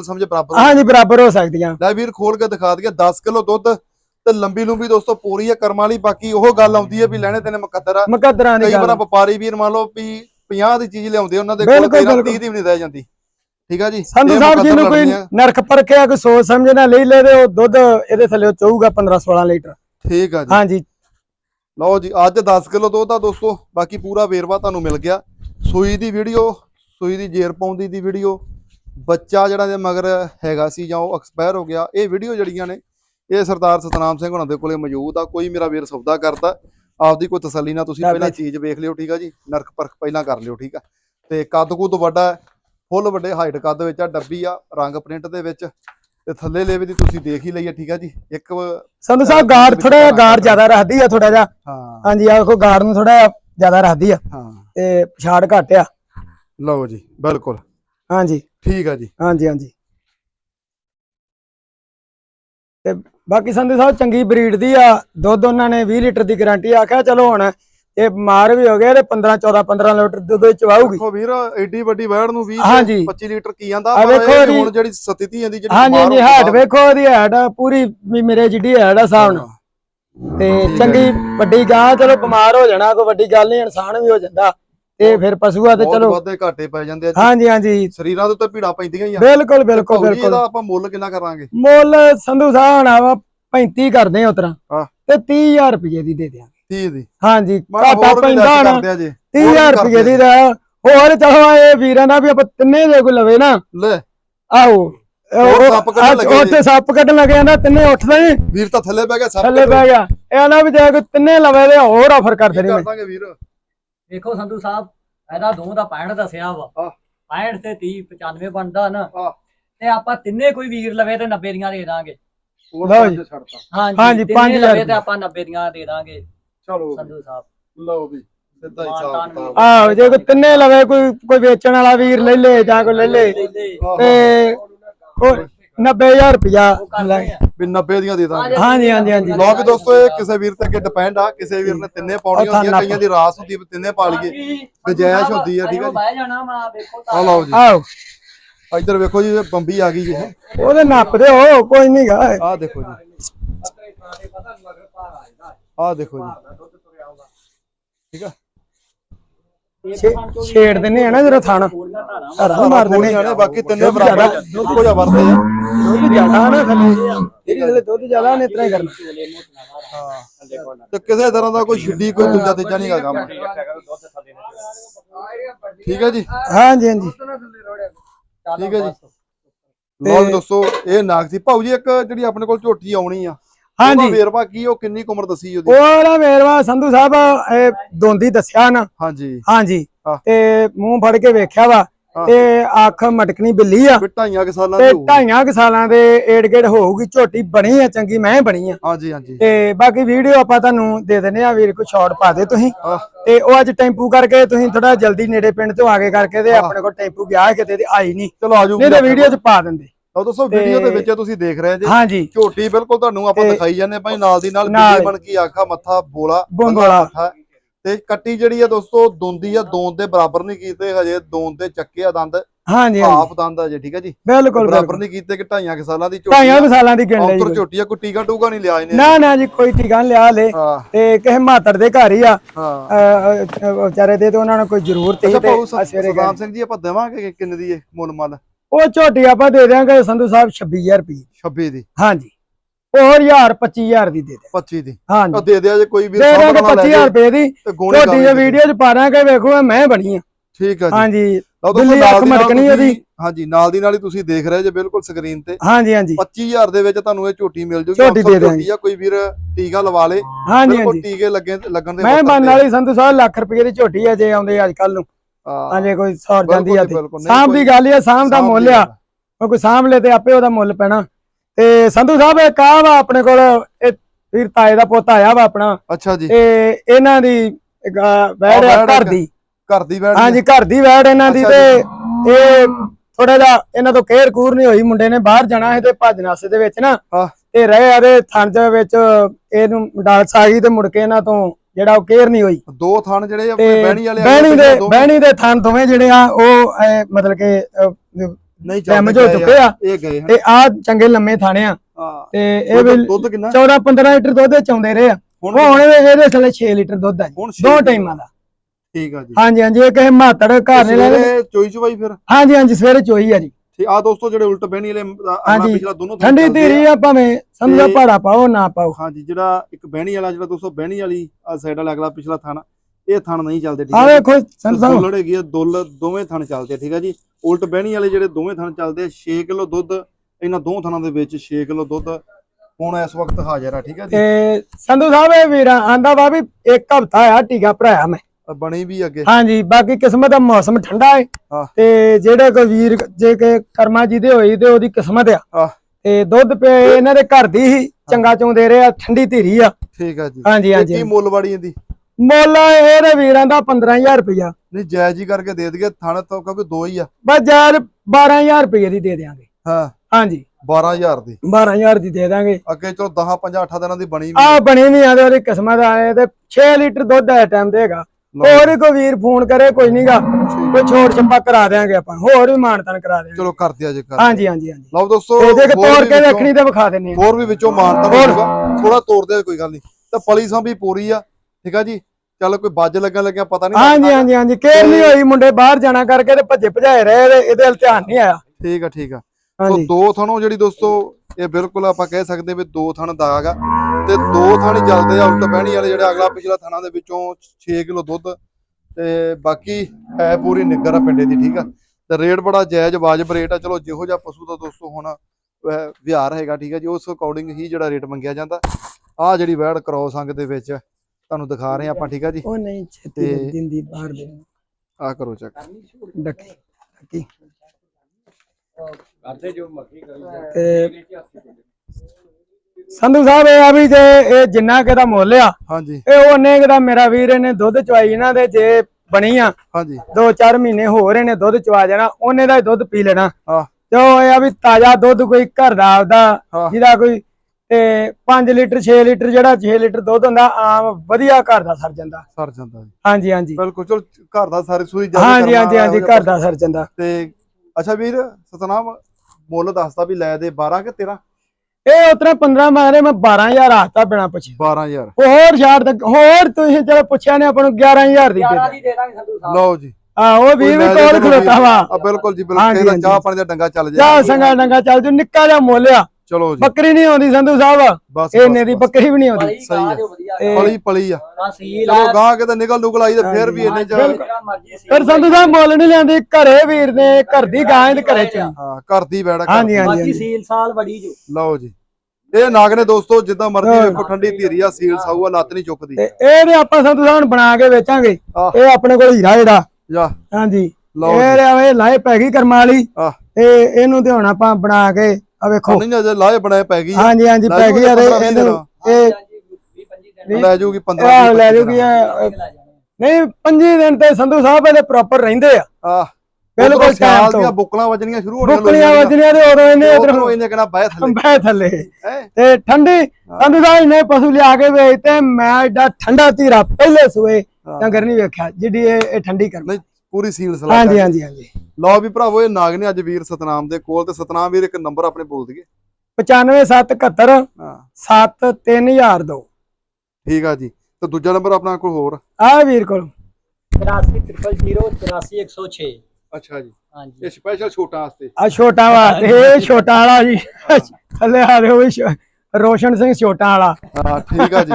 ਸਮਝ ਬਰਾਬਰ ਹਾਂਜੀ ਬਰਾਬਰ ਹੋ ਸਕਦੀਆਂ। ਲੈ ਵੀਰ ਖੋਲ ਕੇ ਦਿਖਾ ਦਈਏ 10 ਕਿਲੋ ਦੁੱਧ ਤੇ ਲੰਬੀ ਲੰਬੀ ਦੋਸਤੋ ਪੂਰੀ ਹੈ ਕਰਮਾਂ ਵਾਲੀ ਬਾਕੀ ਉਹ ਗੱਲ ਆਉਂਦੀ ਹੈ ਵੀ ਲੈਣੇ ਤੈਨੇ ਮੁਕੱਦਰ ਆ। ਮੁਕੱਦਰਾਂ ਦੀ ਕਈ ਵਾਰ ਗੱਲ ਵਪਾਰੀ ਵੀਰ ਮੰਨ ਲਓ ਵੀ 50 ਦੀ ਚੀਜ਼ ਲਿਆਉਂਦੇ ਉਹਨਾਂ ਦੇ ਕੋਲ ਬਿਲਕੁਲ, 13 ਬਿਲਕੁਲ। 30 ਦੀ ਵੀ ਨਹੀਂ ਰਹਿ ਜਾਂਦੀ। ਠੀਕ ਆ ਜੀ? ਸੰਧੂ ਇਹ ਸਾਹਿਬ ਜੀ ਨੂੰ ਮੁਕੱਦਰ ਕੋਈ ਲੱਗਦੀਆਂ। ਨਰਕ ਪਰਖਿਆ ਕੋਈ ਸੋਚ ਸਮਝ ਨਾ ਲਈ ਲੈ ਤੇ ਉਹ ਦੁੱਧ ਇਹਦੇ ਥੱਲੇ ਚੋਊਗਾ 15-16 ਲੀਟਰ। ਠੀਕ ਆ ਜੀ। ਹਾਂਜੀ। ਲਓ ਜੀ ਅੱਜ 10 ਕਿਲੋ ਦੁੱਧ ਆ ਦੋਸਤੋ ਬਾਕੀ ਪੂਰਾ ਵੇਰਵਾ ਤੁਹਾਨੂੰ ਮਿਲ ਗਿਆ। ਸੂਈ ਦੀ ਵੀਡੀਓ ਸੂਈ ਦੀ ਜੇਰ ਪਾਉਂਦੀ ਦੀ ਵੀਡੀਓ ਬੱਚਾ ਜਿਹੜਾ ਦੇ ਮਗਰ ਹੈਗਾ ਸੀ ਜਾਂ ਉਹ ਐਕਸਪਾਇਰ ਹੋ ਗਿਆ ਇਹ ਵੀਡੀਓ ਜਿਹੜੀਆਂ ਨੇ ਇਹ ਸਰਦਾਰ ਸਤਨਾਮ ਸਿੰਘ ਹੁਣਾਂ ਦੇ ਕੋਲੇ ਮੌਜੂਦ ਆ ਕੋਈ ਮੇਰਾ ਵੀਰ ਸੌਦਾ ਕਰਦਾ ਆਪਦੀ ਕੋਈ ਤਸੱਲੀ ਨਾਲ ਤੁਸੀਂ ਪਹਿਲਾਂ। ਚੀਜ਼ ਵੇਖ ਲਿਓ ਠੀਕ ਆ ਜੀ ਨਰਕ ਪਰਖ ਪਹਿਲਾਂ ਕਰ ਲਿਓ ਠੀਕ ਆ। ਤੇ ਕੱਦ ਕੁੱਦ ਵੱਡਾ ਫੁੱਲ ਵੱਡੇ ਹਾਈਟ ਕੱਦ ਵਿੱਚ ਆ ਡੱਬੀ ਆ ਰੰਗ ਪ੍ਰਿੰਟ ਦੇ ਵਿੱਚ ਤੇ ਥੱਲੇ ਲੇਵੇ ਦੀ ਤੁਸੀਂ ਦੇਖ ਹੀ ਲਈ ਆ ਠੀਕ ਆ ਜੀ ਇੱਕ ਸੰਧੂ ਸਾਹਿਬ ਗਾਰ ਥੋੜਾ ਜਿਹਾ ਗਾਰ ਜ਼ਿਆਦਾ ਰੱਖਦੀ ਆ ਥੋੜਾ ਜਿਹਾ। ਹਾਂ। ਹਾਂਜੀ ਆ ਕੋ ਗਾਰ ਨੂੰ ਥੋੜਾ ਜਿਹਾ ਜ਼ਿਆਦਾ ਰੱਖਦੀ ਆ। ਹਾਂ। ਤੇ ਪਛਾੜ ਘੱਟ ਆ। ਲਓ ਜੀ ਬਿਲਕੁਲ। ਹਾਂਜੀ। ਠੀਕ ਆ ਜੀ। ਹਾਂਜੀ ਹਾਂਜੀ। ਤੇ ਬਾਕੀ ਸੰਧੂ ਸਾਹਿਬ ਚੰਗੀ ਬਰੀਡ ਦੀ ਆ ਦੁੱਧ ਉਹਨਾਂ ਨੇ 20 ਲੀਟਰ ਦੀ ਗਾਰੰਟੀ ਆਖਿਆ ਚਲੋ ਹੁਣ ਇਹ ਬਿਮਾਰ ਵੀ ਹੋ ਗਏ ਤੇ 15 14 15 ਲੀਟਰ ਦੁੱਧ ਚਵਾਉਗੀ ਦੇਖੋ ਵੀਰ ਐਡੀ ਵੱਡੀ ਵੈੜ ਨੂੰ 20 ਹਾਂਜੀ। 25 ਲੀਟਰ ਕੀ ਆ ਪਰ ਇਹਦੀ- ਹੁਣ ਜਿਹੜੀ ਸਥਿਤੀ ਆਂਦੀ ਜਿਹੜੀ ਹਾਂਜੀ ਹਾਂਜੀ ਹਾਟ ਵੇਖੋ ਉਹਦੀ ਹਾਟ ਪੂਰੀ ਵੀ ਮੇਰੇ ਜਿੱਡੀ ਹਾਟ ਆ ਨਾਲ ਤੇ ਚੰਗੀ ਵੱਡੀ ਗਾਂ ਚਲੋ ਬਿਮਾਰ ਹੋ ਜਾਣਾ ਕੋਈ ਵੱਡੀ ਗੱਲ ਨਹੀਂ ਇਨਸਾਨ ਵੀ ਹੋ ਜਾਂਦਾ। ਤੇ ਫਿਰ ਪਸ਼ੂ ਆ ਤੇ ਬਹੁਤ ਚਲੋ ਵਾਧੇ ਘਾਟੇ ਪੈ ਜਾਂਦੇ ਆ ਜੀ। ਹਾਂਜੀ ਹਾਂਜੀ। ਸਰੀਰਾਂ ਦੇ ਉੱਤੇ ਭੀੜਾ ਪੈਂਦੀਆਂ ਹੀ ਆ। ਬਿਲਕੁਲ ਬਿਲਕੁਲ ਬਿਲਕੁਲ। ਇਹਦਾ ਆਪਾਂ ਮੁੱਲ ਕਿੰਨਾ ਕਰਾਂਗੇ? ਮੁੱਲ ਸੰਧੂ ਸਾਹਿਬ ਹਣਾ ਵਾ 35 ਕਰਦੇ ਆ ਉਤਰਾ ਹਾਂ। ਤੇ 30000 ਰੁਪਏ ਦੀ ਦੇ ਦਿਆਂਗੇ। 30 ਦੀ। ਹਾਂਜੀ ਘਾਟਾ ਪੈਂਦਾ ਕਰਦੇ ਜੀ। 30000 ਹੋਰ ਵੀ ਰੁਪਏ ਦੀ ਦਾ। ਹੋਰ ਚਲੋ ਇਹ ਵੀਰਾਂ ਦਾ ਵੀ ਆਪਾਂ ਤਿੰਨੇ ਜੇ ਕੋਈ ਲਵੇ ਨਾ। ਲੈ। ਸੱਪ ਲੱਗੇ ਉੱਥੇ ਸੱਪ ਕੱਢਣ ਲੱਗੇ ਜਾਂਦਾ ਤਿੰਨੇ ਉੱਠਦੇ ਨੇ। ਵੀਰ ਤਾਂ ਥੱਲੇ ਬਹਿ ਗਿਆ ਸਭ ਥੱਲੇ ਬਹਿ ਗਿਆ। ਇਹ ਨਾ ਵੀ ਜੇ ਤਿੰਨੇ ਲਵੇ ਤੇ ਹੋਰ ਆਫਰ ਕਰ ਦੇਣੀ ਮੈਂ। ਦਾਂਗੇ ਵੀਰ। ਵੇਖੋ ਸੰਧੂ ਸਾਹਿਬ ਇਹਦਾ ਦੋ ਦਾ 65 ਦੱਸਿਆ ਵਾ ਹਾਂ। 65 ਤੇ 30 95 ਬਣਦਾ ਨਾ। ਤੇ ਆਪਾਂ ਤਿੰਨੇ ਕੋਈ ਵੀਰ ਲਵੇ ਤੇ 90 ਦੀਆਂ ਦੇ ਦਾਂਗੇ ਹੋਰ ਲਓ ਜੀ। ਹਾਂਜੀ ਹਾਂਜੀ, ਤਿੰਨੇ ਪੰਜ ਹਜ਼ਾਰ ਲਵੇ ਤੇ ਆਪਾਂ 90 ਦੀਆਂ ਦੇ ਦਾਂਗੇ ਚਲੋ ਸੰਧੂ ਸਾਹਿਬ ਲਓ ਵੀ ਸਿੱਧਾ ਹੀ। ਆਹੋ ਜੇ ਕੋਈ ਤਿੰਨੇ ਲਵੇ ਕੋਈ ਕੋਈ ਵੇਚਣ ਵਾਲਾ ਵੀਰ ਲੈ ਲੇ ਜਾਂ ਕੋਈ ਲੈ ਲੇ। ਤੇ ਉਹ 90000 ਰੁਪਇਆ ਉਹ ਕਰਦੇ ਆ। ਵੀ 90 ਦੀਆਂ ਦੇ ਦਾਂਗੇ। ਹਾਂਜੀ, ਹਾਂਜੀ, ਹਾਂਜੀ। ਵੀ ਦੋਸਤੋ ਇਹ ਕਿਸੇ ਵੀਰ ਤੇ ਅੱਗੇ ਡਿਪੈਂਡ ਆ ਕਿਸੇ ਵੀਰ ਨੇ ਤਿੰਨੇ ਪਾਉਣੀਆਂ ਹੁੰਦੀਆਂ ਕਈਆਂ ਦੀ ਰਾਸ ਹੁੰਦੀ ਵੀ ਤਿੰਨੇ ਪਾ ਲਈਏ। ਗੁੰਜਾਇਸ਼ ਹੁੰਦੀ ਆ, ਠੀਕ ਆ ਜੀ। ਆ ਲਓ ਜੀ। ਆਹੋ ਇੱਧਰ ਵੇਖੋ ਜੀ ਬੰਬੀ ਆ ਗਈ ਜੀ। ਉਹਦੇ ਨੱਪਦੇ ਹੋ ਕੋਈ ਨਹੀਂ ਗਾ। ਆਹ ਦੇਖੋ ਜੀ। ਆਹ ਦੇਖੋ ਜੀ। ਠੀਕ ਆ। ਛੇੜ ਦਿੰਨੇ ਆ ਨਾ ਜਦੋਂ ਥਾਣਾ। ਧਾਰਾਂ ਮਾਰ ਦਿੰਨੇ ਜਾਣੇ ਬਾਕੀ ਤਿੰਨੇ ਦੁੱਧ ਬਰਾਬਰ ਇੱਕੋ ਜਿਹਾ ਵਰਤੇ ਆ ਦੁੱਧ ਜ਼ਿਆਦਾ ਨਾ ਥੱਲੇ ਜਿਹੜੀ ਥੱਲੇ ਦੁੱਧ ਜ਼ਿਆਦਾ ਨੇ ਇਤਨਾ ਹੀ ਕਰਨਾ। ਹਾਂ ਤੇ ਕਿਸੇ ਤਰ੍ਹਾਂ ਦਾ ਕੋਈ ਛਿੱਡੀ ਕੋਈ ਦੂਜਾ ਤੀਜਾ ਨਹੀਂ ਹੈਗਾ ਕੰਮ। ਠੀਕ ਹੈ ਜੀ? ਹਾਂਜੀ ਹਾਂਜੀ। ਠੀਕ ਹੈ ਜੀ। ਵੀ ਦੋਸਤੋ ਇਹ ਨਾਗ ਸੀ। ਭਾਊ ਜੀ ਇੱਕ ਜਿਹੜੀ ਆਪਣੇ ਕੋਲ ਝੋਟੀ ਆਉਣੀ ਆ। ਹਾਂਜੀ। ਵੇਰਵਾ ਕੀ ਉਹ ਕਿੰਨੀ ਉਮਰ ਦੱਸੀ ਉਹਦੀ? ਉਹਦਾ ਮੇਰਵਾ ਸੰਧੂ ਸਾਹਿਬ ਇਹ ਦੋਂਦੀ ਦੱਸਿਆ ਨਾ। ਹਾਂਜੀ। ਹਾਂਜੀ। ਤੇ ਮੂੰਹ ਫੜ ਕੇ ਵੇਖਿਆ ਵਾ। ਤੇ ਅੱਖ ਮਟਕਣੀ ਬਿੱਲੀ ਆ। ਢਾਈਆਂ ਕੁ ਸਾਲਾਂ ਦੀ ਢਾਈਆਂ ਕੁ ਸਾਲਾਂ ਦੇ ਏੜ ਗੇੜ ਹੋਊਗੀ ਝੋਟੀ ਬਣੀ ਆ ਚੰਗੀ ਮੈਂ ਬਣੀ ਆ। ਹਾਂਜੀ ਹਾਂਜੀ। ਤੇ ਬਾਕੀ ਵੀਡੀਓ ਆਪਾਂ ਤੁਹਾਨੂੰ ਦੇ ਦਿੰਨੇ ਆ ਵੀਰ ਕੋ ਸ਼ਾਰਟ ਪਾ ਦੇ ਤੁਸੀਂ। ਤੇ ਉਹ ਅੱਜ ਟੈਂਪੂ ਕਰਕੇ ਤੁਸੀਂ ਥੋੜਾ ਜਲਦੀ ਨੇੜੇ ਪਿੰਡ ਤੋਂ ਆਗੇ ਕਰਕੇ ਤੇ ਆਪਣੇ ਕੋਲ ਟੈਂਪੂ ਗਿਆ ਕਿਤੇ ਤੇ ਆਈ ਨਹੀਂ। ਚਲੋ ਆਜੋ ਨਹੀਂ ਤੇ ਵੀਡੀਓ 'ਚ ਪਾ ਦਿੰਦੇ। ਲਓ ਦੋਸਤੋ ਵੀਡੀਓ ਦੇ ਵਿੱਚ ਤੁਸੀਂ ਦੇਖ ਰਹੇ ਜੀ। ਹਾਂਜੀ। ਝੋਟੀ ਬਿਲਕੁਲ ਤੁਹਾਨੂੰ ਆਪਾਂ ਤੇ- ਦਿਖਾਈ ਜਾਂਦੇ ਭਾਈ ਨਾਲ ਦੀ ਨਾਲ ਬਿੱਲੀ ਬਣ ਕੇ ਆਖਾ ਮੱਥਾ ਬੋਲਾ ਬੰਗੋਲਾ। ਤੇ ਕੱਟੀ ਜਿਹੜੀ ਆ ਦੋਸਤੋ ਦੋਂਦੀ ਆ ਦੋਂਦ ਦੇ ਬਰਾਬਰ ਨਹੀਂ ਕੀਤੇ ਹਜੇ ਦੋਂਦ ਦੇ ਚੱਕੇ ਆ ਦੰਦ। ਹਾਂਜੀ ਹਾਫ ਦੰਦ ਆ ਜੇ ਠੀਕ ਹੈ ਜੀ। ਬਿਲਕੁਲ ਬਰਾਬਰ ਨਹੀਂ ਕੀਤੇ ਕਿ ਢਾਈਆਂ ਕੁ ਸਾਲਾਂ ਦੀ ਢਾਈਆਂ ਕੁ ਸਾਲਾਂ ਦੀ ਗਿਣ ਲਈ ਜੀ। ਝੋਟੀ ਆ ਕੋਈ ਟੀਕਾ ਟੂਕਾ ਨਹੀਂ ਲਿਆ ਇਹਨੇ ਨਾ ਨਾ ਜੀ ਕੋਈ ਟਿਕਾਣ ਲਿਆ ਲੈ ਹਾਂ। ਤੇ ਕਿਸੇ ਮਾਤੜ ਦੇ ਘਰ ਹੀ ਆ। ਹਾਂ। ਵਿਚਾਰੇ ਦੇ ਤੇ ਉਹਨਾਂ ਨੂੰ ਕੋਈ ਜ਼ਰੂਰਤ ਸੀ ਤੇ ਆ ਸਵੇਰੇ ਗਏ। ਸਿੰਘ ਜੀ ਆਪਾਂ ਦੇਵਾਂਗੇ ਕਿ ਕਿੰਨੇ ਦੀ ਇਹ ਮੁੱਲ ਮੱਲ ਉਹ ਝੋਟੀ ਆਪਾਂ ਦੇ ਦਿਆਂਗੇ ਸੰਧੂ ਸਾਹਿਬ 26000 ਰੁਪਏ। 26 ਦੀ। ਹਾਂਜੀ। ਹੋਰ 1000 25000 ਦੀ ਦੇ ਦੇ 25 ਦੀ। ਹਾਂਜੀ। ਉਹ ਦੇ ਦਿਆ ਜੇ ਕੋਈ ਵੀ ਦੇ ਲੈ 25000 ਜੇ ਰੁਪਏ ਦੀ। ਝੋਟੀ ਦੇ ਵੀਡੀਓ 'ਚ ਪਾ ਦਾਂਗੇ ਵੇਖੋ ਇਹ ਮੈਂ ਬਣੀ ਆ। ਠੀਕ ਆ ਜੀ। ਹਾਂਜੀ। ਲਓ ਦੋਸਤੋ ਨਾਲ ਦੀ ਤੁਸੀਂ- ਉਹਦੀ। ਹਾਂਜੀ ਨਾਲ ਦੀ ਨਾਲ ਹੀ ਤੁਸੀਂ ਦੇਖ ਰਹੇ ਜੇ ਬਿਲਕੁਲ ਸਕਰੀਨ ਤੇ। ਹਾਂਜੀ ਹਾਂਜੀ। 25000 ਦੇ ਵਿੱਚ ਤੁਹਾਨੂੰ ਇਹ ਝੋਟੀ ਮਿਲ ਜੂਗੀ। ਝੋਟੀ ਦੇ ਆ ਕੋਈ ਵੀਰ ਟੀਕਾ ਲਵਾ ਲੇ। ਹਾਂਜੀ ਹਾਂਜੀ। ਟੀਕੇ ਲੱਗੇ ਲੱਗਣ ਦੇ ਮੈਂ ਮੰਨ। ਵਾਲੀ ਸੰਧੂ ਸਾਹਿਬ ਲੱਖ ਰੁਪਏ ਦੀ ਝੋਟੀ ਆ ਜੇ ਆਉਂਦੇ ਅੱਜ ਕੱਲ ਨੂੰ। ਹਾਂ, ਹਾਂਜੀ ਕੋਈ ਸੌਰ ਜਾਂਦੀ ਆ ਸਾਂਭ ਦੀ ਗੱਲ ਹੀ ਆ ਸਾਂਭ ਦਾ ਮੁੱਲ ਆ। ਉਹ ਕੋਈ ਸਾਂਭ ਲੇ ਤੇ ਆਪੇ ਉਹਦਾ ਮੁੱਲ ਪੈਣਾ। ਤੇ ਸੰਧੂ ਸਾਹਿਬ ਇਹ ਕਾਹ ਵਾ ਆਪਣੇ ਕੋਲ ਇਹ ਵੀਰ ਤਾਏ ਦਾ ਪੁੱਤ ਆਇਆ ਵਾ ਆਪਣਾ। ਅੱਛਾ ਜੀ। ਤੇ ਇਹਨਾਂ ਦੀ ਵੈੜ ਵੈੜ ਘਰ। ਦੀ। ਘਰ ਦੀ ਬੈਠ ਹਾਂਜੀ ਘਰ ਦੀ ਵੈੜ ਇਹਨਾਂ ਦੀ ਤੇ ਇਹ ਥੋੜਾ ਜਿਹਾ ਇਹਨਾਂ ਤੋਂ ਕੇਅਰ ਕੂਰ ਨਹੀਂ ਹੋਈ ਮੁੰਡੇ ਨੇ ਬਾਹਰ ਜਾਣਾ ਸੀ ਤੇ ਭੱਜ ਨਾਸੇ ਦੇ ਵਿੱਚ ਨਾ। ਹਾਂ। ਤੇ ਰਹੇ ਆਦੇ ਥਣ ਦੇ ਵਿੱਚ ਇਹਨੂੰ ਡਾਲਸ ਆ ਗਈ ਤੇ ਮੁੜ ਕੇ ਇਹਨਾਂ ਤੋਂ ਜਿਹੜਾ ਉਹ ਕੇਅਰ ਨਹੀਂ ਹੋਈ। ਦੋ ਥਣ ਜਿਹੜੇ ਆਪਣੇ ਬਹਿਣੀ ਵਾਲੇ ਬਹਿਣੀ ਦੇ ਬਹਿਣੀ ਦੇ ਥਣ ਦੋਵੇਂ ਜਿਹੜੇ ਆ ਉਹ ਮਤਲਬ ਕਿ ਨਹੀਂ ਡੈਮੇਜ ਹੋ। ਚੁੱਕੇ ਆ। ਤੇ ਆ ਚੰਗੇ ਲੰਮੇ ਥਾਣੇ ਆ। ਤੇ ਇਹ ਵੀ ਦੁੱਧ ਕਿੰਨਾ? 14 15 ਲੀਟਰ ਦੁੱਧ ਚਾਉਂਦੇ ਰਹੇ ਆ। ਹੁਣ ਇਹਦੇ ਥੱਲੇ 6 ਲੀਟਰ ਦੁੱਧ ਆ ਦੋ। ਟਾਈਮਾਂ ਦਾ। ਠੀਕ ਆ ਜੀ। ਹਾਂਜੀ ਹਾਂਜੀ ਇਹ ਕਿਸੇ ਮਾਤੜ ਘਰ ਨੇ ਲੈ ਚੋਈ ਚਵਾਈ ਫਿਰ? ਹਾਂਜੀ ਹਾਂਜੀ ਸਵੇਰੇ ਚੋਈ ਆ ਜੀ। ਠੀਕ ਆ ਦੋਸਤੋ ਜਿਹੜੇ ਉਲਟ ਬਹਿਣੀ ਵਾਲੇ ਆਪਣਾ ਹਾਂਜੀ। ਪਿਛਲਾ ਦੋਨੋਂ ਥਣ ਠੰਡੀ ਚੱਲਦੇ ਆ। ਧੀਰੀ ਆ ਭਾਵੇਂ ਸਮਝੋ ਤੇ- ਪਹਾੜਾ ਪਾਓ ਨਾ ਪਾਓ। ਹਾਂਜੀ ਜਿਹੜਾ ਇੱਕ ਬਹਿਣੀ ਵਾਲਾ ਜਿਹੜਾ ਦੋਸਤੋ ਬਹਿਣੀ ਵਾਲੀ ਆ ਸਾਈਡ ਵਾਲਾ ਅਗਲਾ ਪਿਛਲਾ ਥਣ ਇਹ ਥਣ ਨਹੀਂ ਚੱਲਦੇ ਠੀਕ ਆ ਹੈ ਵੇਖੋ ਸੰਤ ਸਾਹਿਬ ਦੁੱਲੜ ਹੈਗੀ ਆ ਦੁੱਲ ਦੋਵੇਂ ਥਣ ਚੱਲਦੇ ਆ, ਠੀਕ ਆ ਜੀ? ਉਲਟ ਬਹਿਣੀ ਵਾਲੇ ਜਿਹੜੇ ਦੋਵੇਂ ਥਣ ਚੱਲਦੇ ਆ 6 ਕਿਲੋ ਦੁੱਧ ਇਹਨਾਂ ਦੋ ਥਣਾਂ ਦੇ ਵਿੱਚ 6 ਕਿਲੋ ਦੁੱਧ ਹੁਣ ਇਸ ਵਕਤ ਹਾਜ਼ਰ ਆ ਠੀਕ ਆ ਜੀ? ਤੇ ਸੰਧੂ ਸਾਹਿਬ ਇਹ ਵੀਰਾ ਆਂਦਾ ਵਾ ਵੀ ਇੱਕ ਹਫਤਾ ਆ ਟੀਕਾ ਭਰਾਇਆ ਮੈਂ। ਆ ਬਣੀ ਵੀ ਅੱਗੇ। ਹਾਂਜੀ ਬਾਕੀ ਕਿਸਮਤ ਦਾ ਮੌਸਮ ਠੰਡਾ ਹੈ। ਤੇ ਜਿਹੜੇ ਕੋਈ ਵੀਰ ਜੇ ਕਿ ਕਰਮਾ ਜਿਹਦੇ ਹੋਈ ਤੇ ਉਹਦੀ ਕਿਸਮਤ ਆ। ਤੇ ਦੁੱਧ ਪੇ ਇਹਨਾਂ ਦੇ ਘਰ ਦੀ ਹੀ ਚੰਗਾ ਚੋਂਦੇ ਰਹੇ ਆ ਠੰਡੀ ਧੀਰੀ ਆ। ਠੀਕ ਆ ਜੀ। ਹਾਂਜੀ ਹਾਂਜੀ ਕੀ ਮੁੱਲ ਵਾੜੀ ਇਹਦੀ? ਮੁੱਲ ਇਹਦੇ ਵੀਰਾਂ ਦਾ 15000 ਰੁਪਇਆ। ਨਹੀਂ ਜਾਇਜ਼ ਹੀ ਕਰਕੇ ਦੇ ਦਈਏ ਥਣ ਤੋਂ ਕਿਉਂਕਿ ਦੋ ਹੀ ਆ। ਬਸ ਯਾਰ 12000 ਰੁਪਏ ਦੀ ਦੇ ਦਿਆਂਗੇ। ਹਾਂ। ਹਾਂਜੀ। 12000 ਦੀ। 12000 ਦੀ ਦੇ ਦਾਂਗੇ ਅੱਗੇ ਚਲੋ 10 50 8 ਦਿਨਾਂ ਦੀ ਬਣੀ ਵੀ ਆ। ਬਣੀ ਨਹੀਂ ਆਦੇ ਉਹਦੀ ਕਿਸਮਤ ਆਏ ਤੇ 6 ਲੀਟਰ ਦੁੱਧ ਆ ਟਾਈਮ ਦੇਗਾ ਹੋਰ ਕੋਈ ਵੀਰ ਫੋਨ ਕਰੇ ਕੋਈ ਨਹੀਂਗਾ। ਕੋਈ ਛੋਟ ਛੱਪਾ ਕਰਾ ਦਿਆਂਗੇ ਆਪਾਂ ਹੋਰ ਵੀ ਮਾਨਤਨ ਕਰਾ ਦਿਆਂਗੇ। ਚਲੋ ਕਰ ਦਿਆ ਜੇ ਕਰ ਹਾਂਜੀ ਹਾਂਜੀ ਹਾਂਜੀ। ਲਓ ਦੋਸਤੋ ਜੇ ਕਿ ਤੋੜ ਕੇ ਵੇਖਣੀ ਤੇ ਵਿਖਾ ਦਿੰਨੇ ਆ। ਹੋਰ ਵੀ ਵਿੱਚੋਂ ਮਾਨਤਾ ਹੋਰ। ਹੋਊਗਾ ਥੋੜਾ ਤੋੜ ਦੇ ਕੋਈ ਗੱਲ ਨਹੀਂ। ਤਾਂ ਪਲੀ ਸਾਂ ਵੀ ਪੂਰੀ ਆ ਠੀਕ ਆ ਜੀ? ਚੱਲ ਕੋਈ ਬੱਜ ਲੱਗਣ ਲੱਗਿਆ ਪਤਾ ਨਹੀਂ ਹਾਂਜੀ ਹਾਂਜੀ ਹਾਂਜੀ। ਕੇਰ ਨਹੀਂ ਹੋਈ ਮੁੰਡੇ ਬਾਹਰ ਜਾਣਾ ਕਰਕੇ ਤੇ ਭੱਜੇ ਭਜਾਏ ਰਹੇ ਇਹਦੇ ਵੱਲ ਧਿਆਨ ਨਹੀਂ ਆਇਆ। ਠੀਕ ਆ ਠੀਕ ਆ। ਹਾਂਜੀ। ਦੋ ਥਣੋਂ ਜਿਹੜੀ ਦੋਸਤੋ ਇਹ ਬਿਲਕੁਲ ਆਪਾਂ ਕਹਿ ਸਕਦੇ ਵੀ ਦੋ ਥਣ ਦਾਗ ਆ ਤੇ ਦੋ ਥਣ ਹੀ ਚੱਲਦੇ ਆ ਉਲਟ ਬਹਿਣੀ ਵਾਲੇ ਜਿਹੜੇ ਅਗਲਾ ਪਿਛਲਾ ਥਣਾਂ ਦੇ ਵਿੱਚੋਂ 6 ਕਿਲੋ ਦੁੱਧ ਤੇ ਬਾਕੀ ਹੈ ਪੂਰੀ ਨਿੱਗਰ ਆ ਪਿੰਡੇ ਦੀ ਠੀਕ ਆ? ਤੇ ਰੇਟ ਬੜਾ ਜਾਇਜ਼ ਵਾਜਬ ਰੇਟ ਆ। ਚਲੋ ਜਿਹੋ ਜਿਹਾ ਪਸ਼ੂ ਦਾ ਦੋਸਤੋ ਹੁਣ ਅਹ, ਵਿਹਾਰ ਹੈਗਾ ਠੀਕ ਆ ਜੀ ਉਸ ਅਕੋਰਡਿੰਗ ਹੀ ਜਿਹੜਾ ਰੇਟ ਮੰਗਿਆ ਜਾਂਦਾ। ਆ ਜਿਹੜੀ ਵੈੜ ਕ੍ਰੋਸ ਅੰਗ ਦੇ ਵਿੱਚ ਤੁਹਾਨੂੰ ਦਿਖਾ ਰਹੇ ਆ ਆਪਾਂ ਠੀਕ ਆ ਜੀ? ਉਹ ਨਹੀਂ ਛੇਤੀ ਤੇ- ਦਿੰਦੀ ਬਾਹਰ ਦੇ। ਆ ਕਰੋ ਚੈੱਕ ਡੱਕੀ ਡੱਕੀ। ਕਰਦੇ ਜੋ ਮਰਜ਼ੀ ਕਰੀ ਤੇ ਸੰਧੂ ਸਾਹਿਬ ਇਹ ਆ ਵੀ ਜੇ ਇਹ ਜਿੰਨਾ ਕਿ ਦਾ ਮੁੱਲ ਆ ਹਾਂਜੀ। ਇਹ ਉਹਨੇ ਕੁ ਦਾ ਮੇਰਾ ਵੀਰ ਇਹਨੇ ਦੁੱਧ ਚਵਾਈ ਇਹਨਾਂ ਦੇ ਜੇ ਬਣੀ ਆ। ਹਾਂਜੀ। ਦੋ ਚਾਰ ਮਹੀਨੇ ਹੋਰ ਇਹਨੇ ਦੁੱਧ ਚਵਾ ਜਾਣਾ ਉਹਨੇ ਦਾ ਦੁੱਧ ਪੀ ਲੈਣਾ। ਹਾਂ ਤੇ ਉਹ ਇਹ ਆ ਵੀ ਤਾਜ਼ਾ ਦੁੱਧ ਕੋਈ ਘਰ ਦਾ ਆਪਦਾ। ਜਿਹਦਾ ਕੋਈ ਤੇ 5 ਲੀਟਰ 6 ਲੀਟਰ ਜਿਹੜਾ 6 ਲੀਟਰ ਦੁੱਧ ਹੁੰਦਾ ਆਮ ਵਧੀਆ ਘਰ ਦਾ ਸਰ ਜਾਂਦਾ। ਸਰ ਜਾਂਦਾ ਹਾਂਜੀ ਹਾਂਜੀ। ਬਿਲਕੁਲ ਚਲ ਘਰ ਦਾ ਸਾਰੀ ਸੂਈ ਜ਼ਿਆਦਾ ਹਾਂਜੀ ਹਾਂਜੀ ਹਾਂਜੀ ਘਰ ਦਾ ਸਰ ਜਾਂਦਾ। ਤੇ ਅੱਛਾ ਵੀਰ ਸਤਨਾਮ ਮੁੱਲ ਦੱਸਦਾ ਵੀ ਲੈ ਦੇ 12 ਕਿ 13 ਇਹ ਉਤਰਾ 15 ਮਾਰੇ ਮੈਂ 12000 ਆਤਾ ਬਿਨਾ ਪੁੱਛੇ। 12000 ਹੋਰ ਛਾੜ ਤੱਕ ਹੋਰ ਤੁਸੀਂ ਜਦੋਂ ਪੁੱਛਿਆ ਨੇ ਆਪਾਂ ਨੂੰ 11000 ਦੀ ਦੇ 11 ਦੇ ਦੀ ਦੇ ਦਾਂਗੇ ਸੰਧੂ ਸਾਹਿਬ। ਲਓ ਜੀ। ਆ ਉਹ ਵੀਰ ਵੀ ਕੋਲ ਚਲੋ ਖਲੋਤਾ। ਵਾ। ਆ ਬਿਲਕੁਲ ਜੀ ਬਿਲਕੁਲ। ਚਾਹ ਪਾਣੀ ਦਾ ਡੰਗਾ ਚੱਲ ਜਾ ਜਾ ਸੰਗਾ ਡੰਗਾ ਚੱਲ ਜੂ ਨਿੱਕਾ ਜਿਹਾ ਮੁੱਲ ਆ। ਚਲੋ ਜੀ। ਬੱਕਰੀ ਨਹੀਂ ਆਉਂਦੀ ਸੰਧੂ ਸਾਹਿਬ। ਬਸ ਇਹਨੇ ਦੀ ਬਸ, ਬੱਕਰੀ ਵੀ ਨਹੀਂ ਆਉਂਦੀ। ਸਹੀ ਹੈ। ਇਹ- ਪਲੀ ਪਲੀ ਆ। ਚਲੋ ਗਾਂ ਕਿਤੇ ਨਿਕਲ ਨੁਕਲ ਆਈ ਤੇ ਫਿਰ ਵੀ ਇਹਨੇ ਬਿਲਕੁਲ। ਚ ਜਿਹੜਾ ਮਰਜ਼ੀ ਸੀਲ ਫਿਰ ਸੰਧੂ ਸਾਹਿਬ ਮੁੱਲ ਨਹੀਂ ਲਿਆਂਦੀ ਘਰੇ ਵੀਰ ਨੇ ਘਰ ਦੀ ਗਾਂ ਦੇ ਘਰੇ ਚ ਹਾਂ ਘਰ ਦੀ ਬੈੜਾ ਹਾਂਜੀ। ਹਾਂਜੀ ਬਾਕੀ ਸੀਲ ਸਾਲ ਬੜੀ ਜੋ। ਲਓ ਜੀ। ਇਹ ਨਾਗ ਨੇ ਦੋਸਤੋ ਜਿੱਦਾਂ ਮਰਜ਼ੀ। ਵੇਖੋ ਠੰਡੀ ਧੀਰੀ ਆ ਸੀਲ ਸਾਊ ਆ ਲੱਤ ਨਹੀਂ ਚੁੱਕਦੀ। ਤੇ ਇਹ ਤੇ ਆਪਾਂ ਸੰਧੂ ਸਾਹਿਬ ਨੂੰ ਬਣਾ ਕੇ ਵੇਚਾਂਗੇ। ਇਹ ਆਪਣੇ ਕੋਲ ਹੀਰਾ ਇਹਦਾ। ਜਾ। ਹਾਂਜੀ। ਲਓ ਇਹ ਇਹ ਲਾਏ ਪੈ ਗਈ ਕਰਮਾਂ ਵਾਲੀ। ਆਹ। ਤੇ ਇਹਨੂੰ ਤੇ ਹੁਣ ਆਪਾਂ ਬਣਾ ਕੇ ਆ ਵੇਖੋ। ਨਹੀਂ ਅਜੇ ਲਾਏ ਬਣਾਏ ਪੈ ਗਈ। ਹਾਂਜੀ ਹਾਂਜੀ ਪੈ ਗਈ ਯਾਰ 15 ਇਹਨੂੰ। ਇਹ 20 25 ਦਿਨ ਲੈ ਜਾਊਗੀ 15 ਇਹ ਲੈ ਜੂਗੀ ਨਹੀਂ 25 ਦਿਨ ਤੇ ਸੰਧੂ ਸਾਹਿਬ ਇਹਦੇ ਪ੍ਰੋਪਰ ਰਹਿੰਦੇ ਆ। ਆਹ ਬਿਲਕੁਲ ਟਾਈਮ ਤੋਂ। ਦੀਆਂ ਬੁੱਕਲਾਂ ਵੱਜਣੀਆਂ ਸ਼ੁਰੂ ਹੋਣੀਆਂ ਬੁੱਕਲੀਆਂ ਵੱਜਣੀਆਂ ਤੇ ਉਦੋਂ ਇਹਨੇ ਇਧਰ ਉਧਰੋਂ ਇਹਨੇ ਕਹਿਣਾ ਬਹਿ ਥੱਲੇ। ਬਹਿ ਥੱਲੇ। ਹੈਂ? ਤੇ ਠੰਡੀ ਸੰਧੂ ਸਾਹਿਬ ਨੇ ਪਸ਼ੂ ਲਿਆ ਕੇ ਵੇਚਤੇ ਮੈਂ ਐਡਾ ਠੰਡਾ ਧੀਰਾ ਪਹਿਲੇ ਸੂਏ ਹਾਂ। ਡੰਗਰ ਨਹੀਂ ਵੇਖਿਆ ਜਿੱਡੀ ਇਹ ਠੰਡੀ ਕਰ ਪੂਰੀ ਸੀਲ ਸਲਾਹ ਹਾਂਜੀ ਹਾਂਜੀ ਹਾਂਜੀ। ਲਓ ਵੀ ਭਰਾਵੋ ਇਹ ਨਾਗ ਨੇ ਅੱਜ ਵੀਰ ਸਤਨਾਮ ਦੇ ਕੋਲ ਤੇ ਸਤਨਾਮ ਵੀਰ ਇੱਕ ਨੰਬਰ ਆਪਣੇ ਬੋਲ ਦਈਏ। 95771 ਹਾਂ। 73002 ਠੀਕ ਆ ਜੀ। ਤੇ ਦੂਜਾ ਨੰਬਰ ਆਪਣਾ ਕੋਲ ਹੋਰ। ਆ ਵੀਰ ਕੋਲ। 83 83106 ਅੱਛਾ ਜੀ। ਹਾਂਜੀ ਇਹ ਸਪੈਸ਼ਲ ਛੋਟਾਂ ਵਾਸਤੇ। ਆ ਛੋਟਾ ਵਾ ਤੇ ਇਹ ਛੋਟਾ ਵਾਲਾ ਜੀ। ਥੱਲੇ ਆ ਰਿਹਾ ਉਹ ਛ- ਰੋਸ਼ਨ ਸਿੰਘ ਛੋਟਾ ਵਾਲਾ। ਹਾਂ ਠੀਕ ਆ ਜੀ।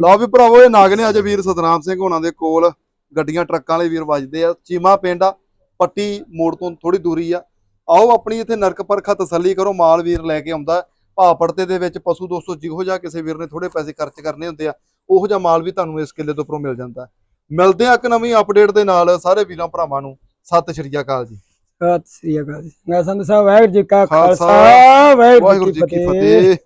ਲਓ ਵੀ ਭਰਾਵੋ ਇਹ ਨਾਗ ਨੇ ਅੱਜ ਵੀਰ ਸਤਨਾਮ ਸਿੰਘ ਹੋਣਾ ਦੇ ਕੋਲ ਗੱਡੀਆਂ ਟਰੱਕਾਂ ਵਾਲੇ ਵੀਰ ਵੱਜਦੇ ਆ। ਚੀਮਾ ਪਿੰਡ ਆ ਪੱਟੀ ਮੋੜ ਤੋਂ ਥੋੜੀ ਦੂਰੀ ਆ। ਆਓ ਆਪਣੀ ਇੱਥੇ ਨਰਕ ਪਰਖਾ ਤਸੱਲੀ ਕਰੋ ਮਾਲ ਵੀਰ ਲੈ ਕੇ ਆਉਂਦਾ। ਭਾਅ ਪੜਤੇ ਦੇ ਵਿੱਚ ਪਸ਼ੂ ਦੋਸਤੋ ਜਿਹੋ ਜਿਹਾ ਕਿਸੇ ਵੀਰ ਨੇ ਥੋੜੇ ਪੈਸੇ ਖਰਚ ਕਰਨੇ ਹੁੰਦੇ ਆ ਉਹੋ ਜਿਹਾ ਮਾਲ ਵੀ ਤੁਹਾਨੂੰ ਇਸ ਕਿੱਲੇ ਤੋਂ ਉੱਪਰੋਂ ਮਿਲ ਜਾਂਦਾ। ਮਿਲਦੇ ਆ ਇੱਕ ਨਵੀਂ ਅਪਡੇਟ ਦੇ ਨਾਲ। ਸਾਰੇ ਵੀਰਾਂ ਭਰਾਵਾਂ ਨੂੰ ਸਤਿ ਸ਼੍ਰੀ ਅਕਾਲ ਜੀ। ਸਤਿ ਸ੍ਰੀ ਅਕਾਲ ਜੀ। ਮੈਂ ਸੰਤ ਸਾਹਿਬ ਵਾਹਿਗੁਰੂ ਜੀ ਕਾ ਖਾਲਸਾ। ਵਾਹਿਗੁਰੂ ਜੀ ਕੀ ਫਤਿਹ।